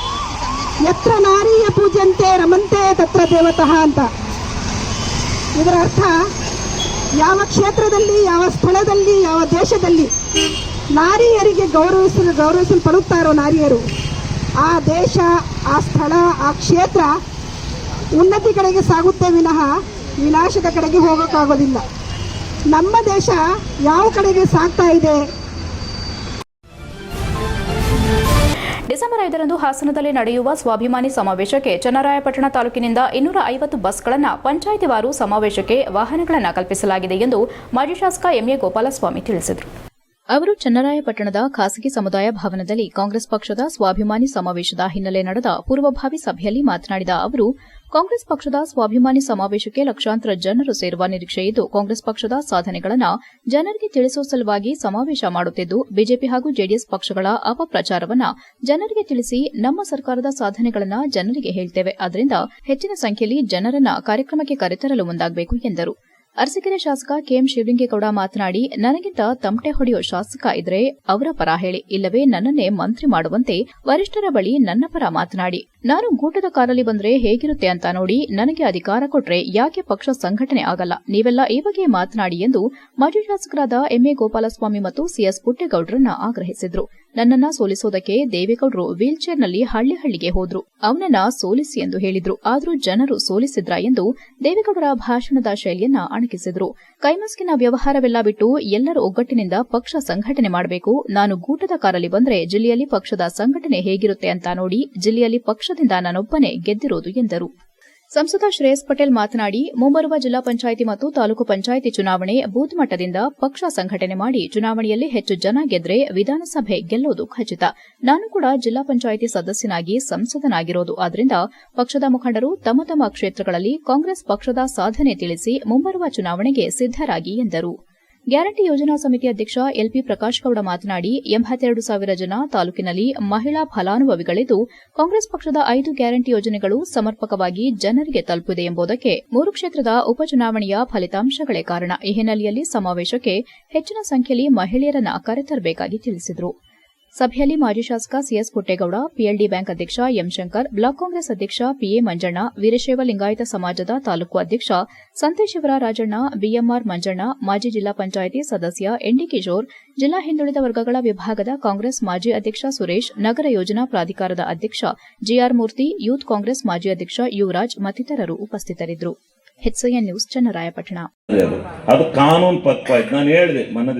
ಯತ್ರ ನಾರಿಯ ಪೂಜಂತೆ ರಮಂತೆ ತತ್ರ ದೇವತಃ ಅಂತ. ಇದರ ಅರ್ಥ, ಯಾವ ಕ್ಷೇತ್ರದಲ್ಲಿ, ಯಾವ ಸ್ಥಳದಲ್ಲಿ, ಯಾವ ದೇಶದಲ್ಲಿ ನಾರಿಯರಿಗೆ ಗೌರವಿಸಲು, ಗೌರವಿಸಲ್ಪಡುತ್ತಾರೋ ನಾರಿಯರು, ಆ ದೇಶ, ಆ ಸ್ಥಳ, ಆ ಕ್ಷೇತ್ರ ಉನ್ನತಿ ಕಡೆಗೆ ಸಾಗುತ್ತೆ ವಿನಃ ವಿನಾಶದ ಕಡೆಗೆ ಹೋಗೋಕ್ಕಾಗೋದಿಲ್ಲ. ನಮ್ಮ ದೇಶ ಯಾವ ಕಡೆಗೆ ಸಾಗ್ತಾ ಇದೆ? ಡಿಸೆಂಬರ್ ಹಾಸನದಲ್ಲಿ ನಡೆಯುವ ಸ್ವಾಭಿಮಾನಿ ಸಮಾವೇಶಕ್ಕೆ ಚನ್ನರಾಯಪಟ್ಟಣ ತಾಲೂಕಿನಿಂದ ಇನ್ನೂರ ಐವತ್ತು ಬಸ್ಗಳನ್ನು ಪಂಚಾಯಿತಿವಾರು ಸಮಾವೇಶಕ್ಕೆ ವಾಹನಗಳನ್ನು ಕಲ್ಪಿಸಲಾಗಿದೆ ಎಂದು ಮಾಜಿ ಶಾಸಕ ಎಂಎ ಗೋಪಾಲಸ್ವಾಮಿ ತಿಳಿಸಿದರು. ಅವರು ಚನ್ನರಾಯಪಟ್ಟಣದ ಖಾಸಗಿ ಸಮುದಾಯ ಭವನದಲ್ಲಿ ಕಾಂಗ್ರೆಸ್ ಪಕ್ಷದ ಸ್ವಾಭಿಮಾನಿ ಸಮಾವೇಶದ ಹಿನ್ನೆಲೆ ನಡೆದ ಪೂರ್ವಭಾವಿ ಸಭೆಯಲ್ಲಿ ಮಾತನಾಡಿದ ಅವರು, ಕಾಂಗ್ರೆಸ್ ಪಕ್ಷದ ಸ್ವಾಭಿಮಾನಿ ಸಮಾವೇಶಕ್ಕೆ ಲಕ್ಷಾಂತರ ಜನರು ಸೇರುವ ನಿರೀಕ್ಷೆ ಇದ್ದು, ಕಾಂಗ್ರೆಸ್ ಪಕ್ಷದ ಸಾಧನೆಗಳನ್ನು ಜನರಿಗೆ ತಿಳಿಸುವ ಸಲುವಾಗಿ ಸಮಾವೇಶ ಮಾಡುತ್ತಿದ್ದು, ಬಿಜೆಪಿ ಹಾಗೂ ಜೆಡಿಎಸ್ ಪಕ್ಷಗಳ ಅಪಪ್ರಚಾರವನ್ನು ಜನರಿಗೆ ತಿಳಿಸಿ ನಮ್ಮ ಸರ್ಕಾರದ ಸಾಧನೆಗಳನ್ನು ಜನರಿಗೆ ಹೇಳ್ತೇವೆ. ಆದ್ದರಿಂದ ಹೆಚ್ಚಿನ ಸಂಖ್ಯೆಯಲ್ಲಿ ಜನರನ್ನು ಕಾರ್ಯಕ್ರಮಕ್ಕೆ ಕರೆತರಲು ಮುಂದಾಗಬೇಕು ಎಂದರು. ಅರಸೀಕೆರೆ ಶಾಸಕ ಕೆಎಂ ಶಿವಲಿಂಗೇಗೌಡ ಮಾತನಾಡಿ, ನನಗಿಂತ ತಮಟೆ ಹೊಡೆಯೋ ಶಾಸಕ ಇದ್ರೆ ಅವರ ಪರ ಹೇಳಿ, ಇಲ್ಲವೇ ನನ್ನನ್ನೇ ಮಂತ್ರಿ ಮಾಡುವಂತೆ ವರಿಷ್ಠರ ಬಳಿ ನನ್ನ ಪರ ಮಾತನಾಡಿ. ನಾನು ಗೂಟದ ಕಾಲಲ್ಲಿ ಬಂದ್ರೆ ಹೇಗಿರುತ್ತೆ ಅಂತ ನೋಡಿ ನನಗೆ ಅಧಿಕಾರ ಕೊಟ್ರೆ ಯಾಕೆ ಪಕ್ಷ ಸಂಘಟನೆ ಆಗಲ್ಲ? ನೀವೆಲ್ಲ ಈ ಬಗ್ಗೆ ಮಾತನಾಡಿ ಎಂದು ಮಾಜಿ ಶಾಸಕರಾದ ಎಂಎ ಗೋಪಾಲಸ್ವಾಮಿ ಮತ್ತು ಸಿಎಸ್ ಪುಟ್ಟೇಗೌಡರನ್ನ ಆಗ್ರಹಿಸಿದ್ರು. ನನ್ನನ್ನ ಸೋಲಿಸೋದಕ್ಕೆ ದೇವೇಗೌಡರು ವೀಲ್ ಚೇರ್ನಲ್ಲಿ ಹಳ್ಳಿ ಹಳ್ಳಿಗೆ ಹೋದ್ರು. ಅವನನ್ನ ಸೋಲಿಸಿ ಎಂದು ಹೇಳಿದ್ರು. ಆದರೂ ಜನರು ಸೋಲಿಸಿದ್ರ ಎಂದು ದೇವೇಗೌಡರ ಭಾಷಣದ ಶೈಲಿಯನ್ನ ಅಣಕಿಸಿದ್ರು. ಕೈಮಸ್ಕಿನ ವ್ಯವಹಾರವೆಲ್ಲ ಬಿಟ್ಟು ಎಲ್ಲರೂ ಒಗ್ಗಟ್ಟಿನಿಂದ ಪಕ್ಷ ಸಂಘಟನೆ ಮಾಡಬೇಕು. ನಾನು ಗೂಟದ ಕಾರಲ್ಲಿ ಬಂದ್ರೆ ಜಿಲ್ಲೆಯಲ್ಲಿ ಪಕ್ಷದ ಸಂಘಟನೆ ಹೇಗಿರುತ್ತೆ ಅಂತ ನೋಡಿ ಜಿಲ್ಲೆಯಲ್ಲಿ ಪಕ್ಷದಿಂದ ನಾನೊಬ್ಬನೇ ಗೆದ್ದಿರೋದು ಎಂದರು. ಸಂಸದ ಶ್ರೇಯಸ್ ಪಟೇಲ್ ಮಾತನಾಡಿ, ಮುಂಬರುವ ಜಿಲ್ಲಾ ಪಂಚಾಯಿತಿ ಮತ್ತು ತಾಲೂಕು ಪಂಚಾಯಿತಿ ಚುನಾವಣೆ ಬೂತ್ ಮಟ್ಟದಿಂದ ಪಕ್ಷ ಸಂಘಟನೆ ಮಾಡಿ ಚುನಾವಣೆಯಲ್ಲಿ ಹೆಚ್ಚು ಜನ ಗೆದ್ರೆ ವಿಧಾನಸಭೆ ಗೆಲ್ಲೋದು ಖಚಿತ. ನಾನು ಕೂಡ ಜಿಲ್ಲಾ ಪಂಚಾಯಿತಿ ಸದಸ್ಯನಾಗಿ ಸಂಸದನಾಗಿರೋದು. ಆದ್ದರಿಂದ ಪಕ್ಷದ ಮುಖಂಡರು ತಮ್ಮ ತಮ್ಮ ಕ್ಷೇತ್ರಗಳಲ್ಲಿ ಕಾಂಗ್ರೆಸ್ ಪಕ್ಷದ ಸಾಧನೆ ತಿಳಿಸಿ ಮುಂಬರುವ ಚುನಾವಣೆಗೆ ಸಿದ್ದರಾಗಿ ಎಂದರು. ಗ್ಯಾರಂಟಿ ಯೋಜನಾ ಸಮಿತಿ ಅಧ್ಯಕ್ಷ ಎಲ್ಪಿ ಪ್ರಕಾಶ್ ಗೌಡ ಮಾತನಾಡಿ, ಎಂಬತ್ತೆರಡು ಸಾವಿರ ಜನ ತಾಲೂಕಿನಲ್ಲಿ ಮಹಿಳಾ ಫಲಾನುಭವಿಗಳಿದ್ದು, ಕಾಂಗ್ರೆಸ್ ಪಕ್ಷದ ಐದು ಗ್ಯಾರಂಟಿ ಯೋಜನೆಗಳು ಸಮರ್ಪಕವಾಗಿ ಜನರಿಗೆ ತಲುಪಿದೆ ಎಂಬುದಕ್ಕೆ ಮೂರು ಕ್ಷೇತ್ರದ ಉಪಚುನಾವಣೆಯ ಫಲಿತಾಂಶಗಳೇ ಕಾರಣ. ಈ ಹಿನ್ನೆಲೆಯಲ್ಲಿ ಸಮಾವೇಶಕ್ಕೆ ಹೆಚ್ಚಿನ ಸಂಖ್ಯೆಯಲ್ಲಿ ಮಹಿಳೆಯರನ್ನ ಕರೆತರಬೇಕಾಗಿ ತಿಳಿಸಿದರು. ಸಭೆಯಲ್ಲಿ ಮಾಜಿ ಶಾಸಕ ಸಿಎಸ್ ಪುಟ್ಟೇಗೌಡ, ಪಿಎಲ್ಡಿ ಬ್ಯಾಂಕ್ ಅಧ್ಯಕ್ಷ ಎಂ ಶಂಕರ್, ಬ್ಲಾಕ್ ಕಾಂಗ್ರೆಸ್ ಅಧ್ಯಕ್ಷ ಪಿಎ ಮಂಜಣ್ಣ, ವೀರಶೈವ ಲಿಂಗಾಯತ ಸಮಾಜದ ತಾಲೂಕು ಅಧ್ಯಕ್ಷ ಸಂತೇಶ್ವರ ರಾಜಣ್ಣ ಬಿಎಂಆರ್ ಮಂಜಣ್ಣ, ಮಾಜಿ ಜಿಲ್ಲಾ ಪಂಚಾಯಿತಿ ಸದಸ್ಯ ಎನ್ಡಿ ಕಿಶೋರ್, ಜಿಲ್ಲಾ ಹಿಂದುಳಿದ ವರ್ಗಗಳ ವಿಭಾಗದ ಕಾಂಗ್ರೆಸ್ ಮಾಜಿ ಅಧ್ಯಕ್ಷ ಸುರೇಶ್, ನಗರ ಯೋಜನಾ ಪ್ರಾಧಿಕಾರದ ಅಧ್ಯಕ್ಷ ಜಿಆರ್ ಮೂರ್ತಿ, ಯೂತ್ ಕಾಂಗ್ರೆಸ್ ಮಾಜಿ ಅಧ್ಯಕ್ಷ ಯುವರಾಜ್ ಮತ್ತಿತರರು ಉಪಸ್ಥಿತರಿದ್ದರು. HIN news, Channarayapatna. ಅದು ಕಾನೂನು ಪಕ್ವಾಯ್ತು ನಾನು ಹೇಳಿದೆ, ಮೊನ್ನೆ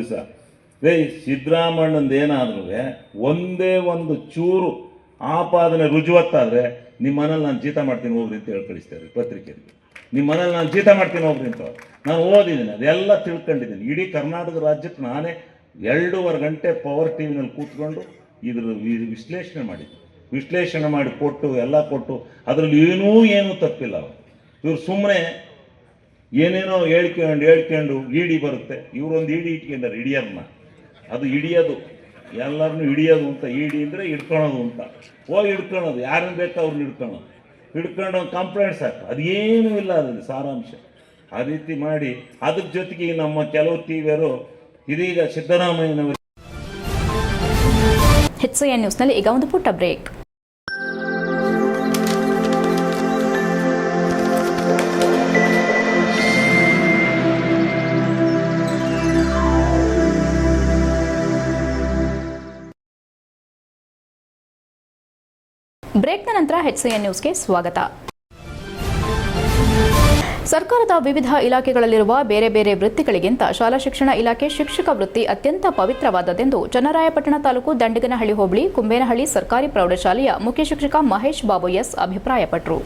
ರೇ ಸಿದ್ದರಾಮಣ್ಣಂದು ಏನಾದ್ರೂ ಒಂದೇ ಒಂದು ಚೂರು ಆಪಾದನೆ ರುಜುವತ್ತಾದರೆ ನಿಮ್ಮ ಮನೇಲಿ ನಾನು ಜೀತ ಮಾಡ್ತೀನಿ ಹೋಗ್ರಿ ಅಂತ ಹೇಳಿ ಕಳಿಸ್ತಾರೆ ಪತ್ರಿಕೆಯಲ್ಲಿ. ನಿಮ್ಮ ಮನೇಲಿ ನಾನು ಜೀತ ಮಾಡ್ತೀನಿ ಹೋಗ್ರಿ ಅಂತ. ನಾನು ಓದಿದ್ದೀನಿ, ಅದೆಲ್ಲ ತಿಳ್ಕೊಂಡಿದ್ದೀನಿ. ಇಡೀ ಕರ್ನಾಟಕ ರಾಜ್ಯಕ್ಕೆ ನಾನೇ ಎರಡೂವರೆ ಗಂಟೆ ಪವರ್ ಟಿ ವಿನಲ್ಲಿ ಕೂತ್ಕೊಂಡು ಇದ್ರ ವಿಶ್ಲೇಷಣೆ ಮಾಡಿದ್ದೆ ವಿಶ್ಲೇಷಣೆ ಮಾಡಿ ಕೊಟ್ಟು, ಎಲ್ಲ ಕೊಟ್ಟು, ಅದರಲ್ಲಿ ಏನೂ ಏನೂ ತಪ್ಪಿಲ್ಲ ಅವರು. ಇವ್ರು ಸುಮ್ಮನೆ ಏನೇನೋ ಹೇಳ್ಕೊಂಡು ಹೇಳ್ಕೊಂಡು ಇಡಿ ಬರುತ್ತೆ. ಇವರೊಂದು ಇಡಿ ಇಟ್ಕೊಂಡಾರೆ ಹಿಡಿಯೋದನ್ನ ಅದು ಹಿಡಿಯೋದು. ಎಲ್ಲರನ್ನು ಹಿಡಿಯೋದು ಅಂತ, ಹಿಡಿ ಅಂದರೆ ಹಿಡ್ಕೊಳೋದು ಅಂತ. ಹೋಗಿ ಹಿಡ್ಕೊಳೋದು. ಯಾರನ್ನ ಬೇಕೋ ಅವ್ರನ್ನ ಹಿಡ್ಕೊಳೋದು. ಹಿಡ್ಕೊಂಡು ಒಂದು ಕಂಪ್ಲೇಂಟ್ ಸಾಕು ಅದೇನೂ ಇಲ್ಲ ಅದರಲ್ಲಿ, ಸಾರಾಂಶ. ಆ ರೀತಿ ಮಾಡಿ, ಅದ್ರ ಜೊತೆಗೆ ನಮ್ಮ ಕೆಲವು ಟಿವಿಯರು ಇದೀಗ ಸಿದ್ದರಾಮಯ್ಯನವರು ಹೆಚ್ಚು ನ್ಯೂಸ್ನಲ್ಲಿ ಈಗ ಒಂದು ಪುಟ್ಟ ಬ್ರೇಕ್ ಬ್ರೇಕ್ನ ನಂತರ ಎನ್ ನ್ಯೂಸ್ಗೆ ಸ್ವಾಗತ. ಸರ್ಕಾರದ ವಿವಿಧ ಇಲಾಖೆಗಳಲ್ಲಿರುವ ಬೇರೆ ಬೇರೆ ವೃತ್ತಿಗಳಿಗಿಂತ ಶಾಲಾ ಶಿಕ್ಷಣ ಇಲಾಖೆ ಶಿಕ್ಷಕ ವೃತ್ತಿ ಅತ್ಯಂತ ಪವಿತ್ರವಾದದೆಂದು ಚನ್ನರಾಯಪಟ್ಟಣ ತಾಲೂಕು ದಂಡಗನಹಳ್ಳಿ ಹೋಬಳಿ ಕುಂಬೇನಹಳ್ಳಿ ಸರ್ಕಾರಿ ಪ್ರೌಢಶಾಲೆಯ ಮುಖ್ಯ ಶಿಕ್ಷಕ ಮಹೇಶ್ ಬಾಬು ಎಸ್ ಅಭಿಪ್ರಾಯಪಟ್ಟರು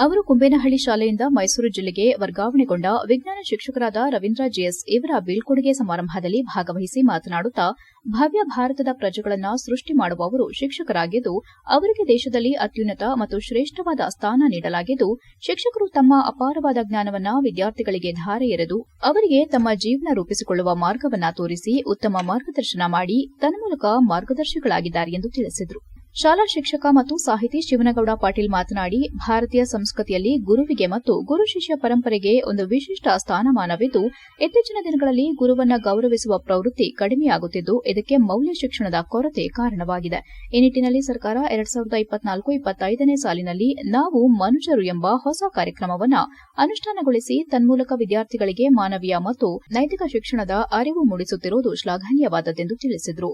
ಅವರು ಕುಂಬೇನಹಳ್ಳಿ ಶಾಲೆಯಿಂದ ಮೈಸೂರು ಜಿಲ್ಲೆಗೆ ವರ್ಗಾವಣೆಗೊಂಡ ವಿಜ್ಞಾನ ಶಿಕ್ಷಕರಾದ ರವೀಂದ್ರ ಜೆಎಸ್ ಇವರ ಬೀಳ್ಕೊಡುಗೆ ಸಮಾರಂಭದಲ್ಲಿ ಭಾಗವಹಿಸಿ ಮಾತನಾಡುತ್ತಾ, ಭವ್ಯ ಭಾರತದ ಪ್ರಜೆಗಳನ್ನ ಸೃಷ್ಟಿ ಮಾಡುವವರು ಶಿಕ್ಷಕರಾಗಿದ್ದು, ಅವರಿಗೆ ದೇಶದಲ್ಲಿ ಅತ್ಯುನ್ನತ ಮತ್ತು ಶ್ರೇಷ್ಠವಾದ ಸ್ಥಾನ ನೀಡಲಾಗಿದ್ದು, ಶಿಕ್ಷಕರು ತಮ್ಮ ಅಪಾರವಾದ ಜ್ಞಾನವನ್ನ ವಿದ್ಯಾರ್ಥಿಗಳಿಗೆ ಧಾರೆ ಎರೆದು, ಅವರಿಗೆ ತಮ್ಮ ಜೀವನ ರೂಪಿಸಿಕೊಳ್ಳುವ ಮಾರ್ಗವನ್ನ ತೋರಿಸಿ ಉತ್ತಮ ಮಾರ್ಗದರ್ಶನ ಮಾಡಿ, ತನ್ಮೂಲಕ ಮಾರ್ಗದರ್ಶಿಗಳಾಗಿದ್ದಾರೆ ಎಂದು ತಿಳಿಸಿದರು. ಶಾಲಾ ಶಿಕ್ಷಕ ಮತ್ತು ಸಾಹಿತಿ ಶಿವನಗೌಡ ಪಾಟೀಲ್ ಮಾತನಾಡಿ, ಭಾರತೀಯ ಸಂಸ್ಕೃತಿಯಲ್ಲಿ ಗುರುವಿಗೆ ಮತ್ತು ಗುರು ಶಿಷ್ಯ ಪರಂಪರೆಗೆ ಒಂದು ವಿಶಿಷ್ಟ ಸ್ಥಾನಮಾನವಿದ್ದು, ಇತ್ತೀಚಿನ ದಿನಗಳಲ್ಲಿ ಗುರುವನ್ನ ಗೌರವಿಸುವ ಪ್ರವೃತ್ತಿ ಕಡಿಮೆಯಾಗುತ್ತಿದ್ದು, ಇದಕ್ಕೆ ಮೌಲ್ಯ ಶಿಕ್ಷಣದ ಕೊರತೆ ಕಾರಣವಾಗಿದೆ. ಈ ನಿಟ್ಟಿನಲ್ಲಿ ಸರ್ಕಾರ ಎರಡ್ ಸಾವಿರದ ಇಪ್ಪತ್ನಾಲ್ಕು, ಇಪ್ಪತ್ತೈದನೇ ಸಾಲಿನಲ್ಲಿ ನಾವು ಮನುಷ್ಯರು ಎಂಬ ಹೊಸ ಕಾರ್ಯಕ್ರಮವನ್ನ ಅನುಷ್ಠಾನಗೊಳಿಸಿ, ತನ್ಮೂಲಕ ವಿದ್ಯಾರ್ಥಿಗಳಿಗೆ ಮಾನವೀಯ ಮತ್ತು ನೈತಿಕ ಶಿಕ್ಷಣದ ಅರಿವು ಮೂಡಿಸುತ್ತಿರುವುದು ಶ್ಲಾಘನೀಯವಾದದ್ದೆಂದು ತಿಳಿಸಿದರು.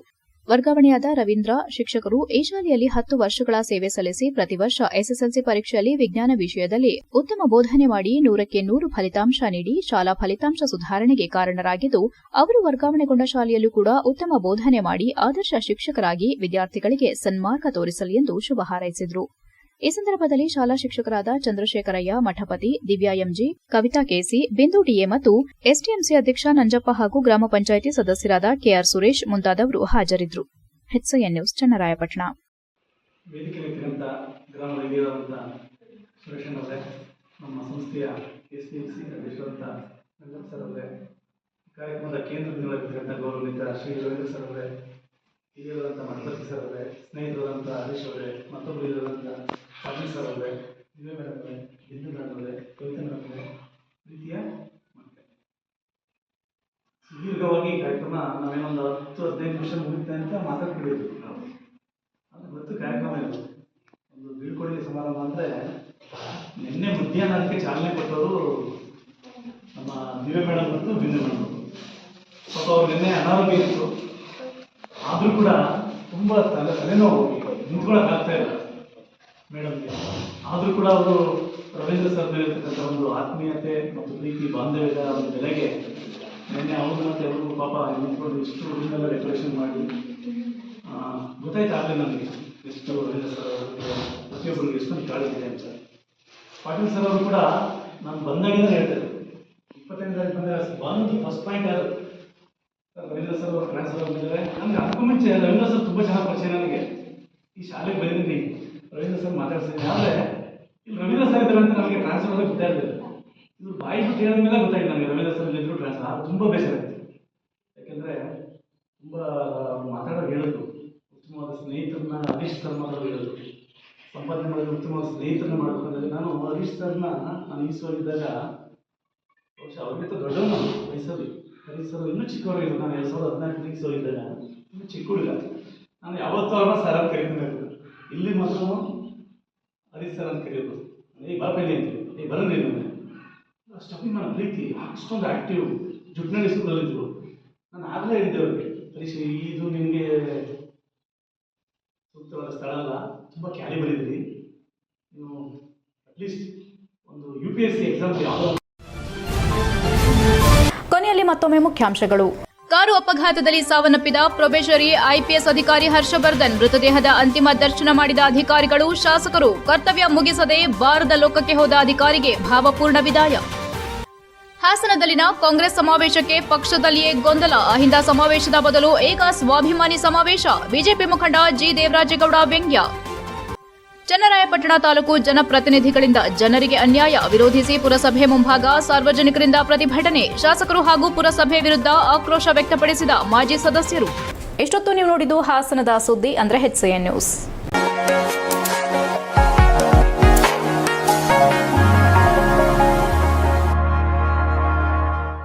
ವರ್ಗಾವಣೆಯಾದ ರವೀಂದ್ರ, ಶಿಕ್ಷಕರು ಈ ಶಾಲೆಯಲ್ಲಿ ಹತ್ತು ವರ್ಷಗಳ ಸೇವೆ ಸಲ್ಲಿಸಿ ಪ್ರತಿ ವರ್ಷ ಎಸ್ಎಸ್ಎಲ್ಸಿ ಪರೀಕ್ಷೆಯಲ್ಲಿ ವಿಜ್ಞಾನ ವಿಷಯದಲ್ಲಿ ಉತ್ತಮ ಬೋಧನೆ ಮಾಡಿ ನೂರಕ್ಕೆ ನೂರು ಫಲಿತಾಂಶ ನೀಡಿ ಶಾಲಾ ಫಲಿತಾಂಶ ಸುಧಾರಣೆಗೆ ಕಾರಣರಾಗಿದ್ದು, ಅವರು ವರ್ಗಾವಣೆಗೊಂಡ ಶಾಲೆಯಲ್ಲೂ ಕೂಡ ಉತ್ತಮ ಬೋಧನೆ ಮಾಡಿ ಆದರ್ಶ ಶಿಕ್ಷಕರಾಗಿ ವಿದ್ಯಾರ್ಥಿಗಳಿಗೆ ಸನ್ಮಾರ್ಗ ತೋರಿಸಲಿ ಎಂದು ಶುಭ ಹಾರೈಸಿದರು. ಈ ಸಂದರ್ಭದಲ್ಲಿ ಶಾಲಾ ಶಿಕ್ಷಕರಾದ Chandrashekharaiah, Mathapati, Divya MG, Kavitha KC, Bindu DA ಮತ್ತು ಎಸ್ಟಿಎಂಸಿ ಅಧ್ಯಕ್ಷ ನಂಜಪ್ಪ ಹಾಗೂ ಗ್ರಾಮ ಪಂಚಾಯಿತಿ ಸದಸ್ಯರಾದ ಕೆಆರ್ ಸುರೇಶ್ ಮುಂತಾದವರು ಹಾಜರಿದ್ದರು. ನ್ಯೂಸ್, ಚನ್ನರಾಯಪಟ್ಟಣ. ನಮ್ಮ ಮಠಪತಿ ಸರ್ ಅವರೇ ಸ್ನೇಹಿತರಾದಂಥ ಹರೀಶ್ ಅವರೇ ಮತ್ತೊಬ್ಬರು ಅವರೇ ಅವರೇ ಬಿಂದು ಅವರೇ ಅವರೇ ಪ್ರೀತಿಯ? ಸುದೀರ್ಘವಾಗಿ ಈ ಕಾರ್ಯಕ್ರಮ ಒಂದು ಹತ್ತು ಹದಿನೈದು ನಿಮಿಷ ಮುಗಿಯುತ್ತೆ ಅಂತ ಮಾತಾಡ್ಕೊಂಡಿದ್ವಿ. ನಾವು ಅದು ಗೊತ್ತು ಕಾರ್ಯಕ್ರಮ ಇದು. ಒಂದು ಬೀಳ್ಕೊಡುಗೆ ಸಮಾರಂಭ ಅಂದರೆ ನಿನ್ನೆ ಮಧ್ಯಾಹ್ನ ಅದಕ್ಕೆ ಚಾಲನೆ ಕೊಟ್ಟವರು ನಮ್ಮ ದಿವ್ಯ ಮೇಡಮ್ ಮತ್ತು ಬಿಂದು ಮೇಡಮ್ ಪಾಪ ಅವ್ರು ನಿನ್ನೆ ಅನಾರೋಗ್ಯ ಇತ್ತು. ಆದರೂ ಕೂಡ ತುಂಬ ತಲೆ ತಲೆನೋವು ನಿಂತ್ಕೊಳ್ಳೋಕ್ಕಾಗ್ತಾ ಇಲ್ಲ. ಮೇಡಮ್ಗೆ ಆದರೂ ಕೂಡ ಅವರು ರವೀಂದ್ರ ಸರ್ ಮೇಲೆ ಒಂದು ಆತ್ಮೀಯತೆ ಮತ್ತು ಪ್ರೀತಿ ಬಾಂಧವ್ಯದ ಒಂದು ಬೆಲೆಗೆ ನಿನ್ನೆ ಅವರು ಮತ್ತೆ ಅವ್ರಿಗೂ ಪಾಪ ನಿಂತ್ಕೊಂಡು ಇಷ್ಟು ರೂಮ್ನೆಲ್ಲ ಡೆಕೋರೇಷನ್ ಮಾಡಿ ಆ, ಗೊತ್ತಾಯ್ತು ಆಗಲೇ ನನಗೆ ಎಷ್ಟು ರವೀಂದ್ರ ಸರ್ ಪ್ರತಿಯೊಬ್ಬರಿಗೆ ಎಷ್ಟೊಂದು ಕಾಳಿದೆ ಅಂತ. ಪಾಟೀಲ್ ಸರ್ ಅವರು ಕೂಡ ನಾನು ಬಂದಾಗಿಂದ ಹೇಳ್ತಾರೆ ಇಪ್ಪತ್ತೈದು ತಾರೀಕು ಬಂದು ಫಸ್ಟ್ ಪಾಯಿಂಟ್ ಯಾರು? ರವೀಂದ್ರ ಸರ್ ಅವರು ಟ್ರಾನ್ಸ್ಫರ್ ಆಗಿದ್ದಾರೆ ನನಗೆ ಅದಕ್ಕೂ ಮುಂಚೆ ರವೀಂದ್ರ ಸರ್ ತುಂಬ ಚೆನ್ನಾಗಿ ಪರಿಚಯ ನನಗೆ. ಈ ಶಾಲೆಗೆ ಬಂದಿದ್ದೀನಿ. ರವೀಂದ್ರ ಸರ್ ಮಾತಾಡ್ತಿದ್ದೀನಿ ಆದರೆ ಇಲ್ಲಿ ರವೀಂದ್ರ ಸರ್ ಇದ್ದಾರೆ ಅಂತ ನನಗೆ ಟ್ರಾನ್ಸ್ಫರ್ ಆಗೋದು ಗೊತ್ತಾಗಲಿಲ್ಲ ಇದು ಬಾಯಿ ಕೇಳಿದ ಹೇಳಿದ ಮೇಲೆ ಗೊತ್ತಾಗಿದೆ ನನಗೆ ರವೀಂದ್ರ ಸರ್ ಇದ್ರು ಟ್ರಾನ್ಸ್ಫರ್ ಅದು ತುಂಬ ಆಯ್ತು ಯಾಕೆಂದರೆ ತುಂಬ ಮಾತಾಡೋರು ಹೇಳಿದ್ರು. ಉತ್ತಮವಾದ ಸ್ನೇಹಿತರನ್ನ ಹರೀಶ್ ಸರ್ ಮಾತಾಡೋರು ಹೇಳಿದ್ರು. ಸಂಪಾದನೆ ಮಾಡಿದ ಉತ್ತಮವಾದ ಸ್ನೇಹಿತರನ್ನ ಮಾಡ್ಬೇಕಂದ್ರೆ ನಾನು ಹರೀಶ್ ಸರ್ನ ನಾನು ಈಸುವಾಗಿದ್ದಾಗ ಬಹುಶಃ ಅವ್ರಿಗಿಂತ ದೊಡ್ಡವನು ಮೈಸೂರು ಸರ್ ಇನ್ನೂ ಚಿಕ್ಕವರಾಗಿದ್ದು ನಾನು ಎರಡು ಸಾವಿರದ ಹದಿನಾಲ್ಕು ಈಸುವಾಗಿದ್ದಾಗ ಇನ್ನೂ ಚಿಕ್ಕ ಹುಡುಗ. ನಾನು ಯಾವತ್ತೂ ಅವ್ರನ್ನ ಸರ್ ಅಂತ ಕರಿತೀನಿ ಇಲ್ಲಿ ಮಾತ್ರ ಹರೀಶ್ ಸರ್ ಅಂತ ಕರೆಯೋದು ಏ ಬರಬೇಡಿ ಅಂತ ಏ ಬರಲಿ ನಾನು ಸ್ಟಾಪಿಂಗ್ ನನ್ನ ಪ್ರೀತಿ, ಅಷ್ಟೊಂದು ಆಕ್ಟಿವ್ ಜುಟ್ನಲ್ಲಿ ಸ್ಕೂಲಲ್ಲಿದ್ದರು ನಾನು ಆಗಲೇ ಹೇಳಿದ್ದೆ ಅವ್ರಿಗೆ, ಹರೀಶ್, ಇದು ನಿಮಗೆ ಸೂಕ್ತವಾದ ಸ್ಥಳ ಅಲ್ಲ, ತುಂಬ ಕ್ಯಾಲಿಬರ್ ಬರಿದ್ರಿ. ನೀವು ಅಟ್ಲೀಸ್ಟ್ ಒಂದು U P S C exam ಯಾವುದೋ ಕೊನೆಯಲ್ಲಿ ಮತ್ತೊಮ್ಮೆ ಮುಖ್ಯಾಂಶಗಳು. ಕಾರು ಅಪಘಾತದಲ್ಲಿ ಸಾವನ್ನಪ್ಪಿದ ಪ್ರೊಬೇಷರಿ ಐಪಿಎಸ್ ಅಧಿಕಾರಿ ಹರ್ಷವರ್ಧನ್, ಮೃತದೇಹದ ಅಂತಿಮ ದರ್ಶನ ಮಾಡಿದ ಅಧಿಕಾರಿಗಳು, ಶಾಸಕರು, ಕರ್ತವ್ಯ ಮುಗಿಸದೆ ಬಾರದ ಲೋಕಕ್ಕೆ ಹೋದ ಅಧಿಕಾರಿಗೆ ಭಾವಪೂರ್ಣ ವಿದಾಯ. ಹಾಸನದಲ್ಲಿನ ಕಾಂಗ್ರೆಸ್ ಸಮಾವೇಶಕ್ಕೆ ಪಕ್ಷದಲ್ಲಿಯೇ ಗೊಂದಲ. ಅಹಿಂದ ಸಮಾವೇಶದ ಬದಲು ಏಕ ಸ್ವಾಭಿಮಾನಿ ಸಮಾವೇಶ. ಬಿಜೆಪಿ ಮುಖಂಡ ಜಿ. ದೇವರಾಜೇಗೌಡ ವ್ಯಂಗ್ಯ. ಚನ್ನರಾಯಪಟ್ಟಣ ತಾಲೂಕು ಜನಪ್ರತಿನಿಧಿಗಳಿಂದ ಜನರಿಗೆ ಅನ್ಯಾಯ ವಿರೋಧಿಸಿ ಪುರಸಭೆ ಮುಂಭಾಗ ಸಾರ್ವಜನಿಕರಿಂದ ಪ್ರತಿಭಟನೆ. ಶಾಸಕರು ಹಾಗೂ ಪುರಸಭೆ ವಿರುದ್ಧ ಆಕ್ರೋಶ ವ್ಯಕ್ತಪಡಿಸಿದ ಮಾಜಿ ಸದಸ್ಯರು. ಇಷ್ಟೊತ್ತು ನೀವು ನೋಡಿದ್ದು ಹಾಸನದ ಸುದ್ದಿ ಅಂದ್ರೆ ಎನ್ ನ್ಯೂಸ್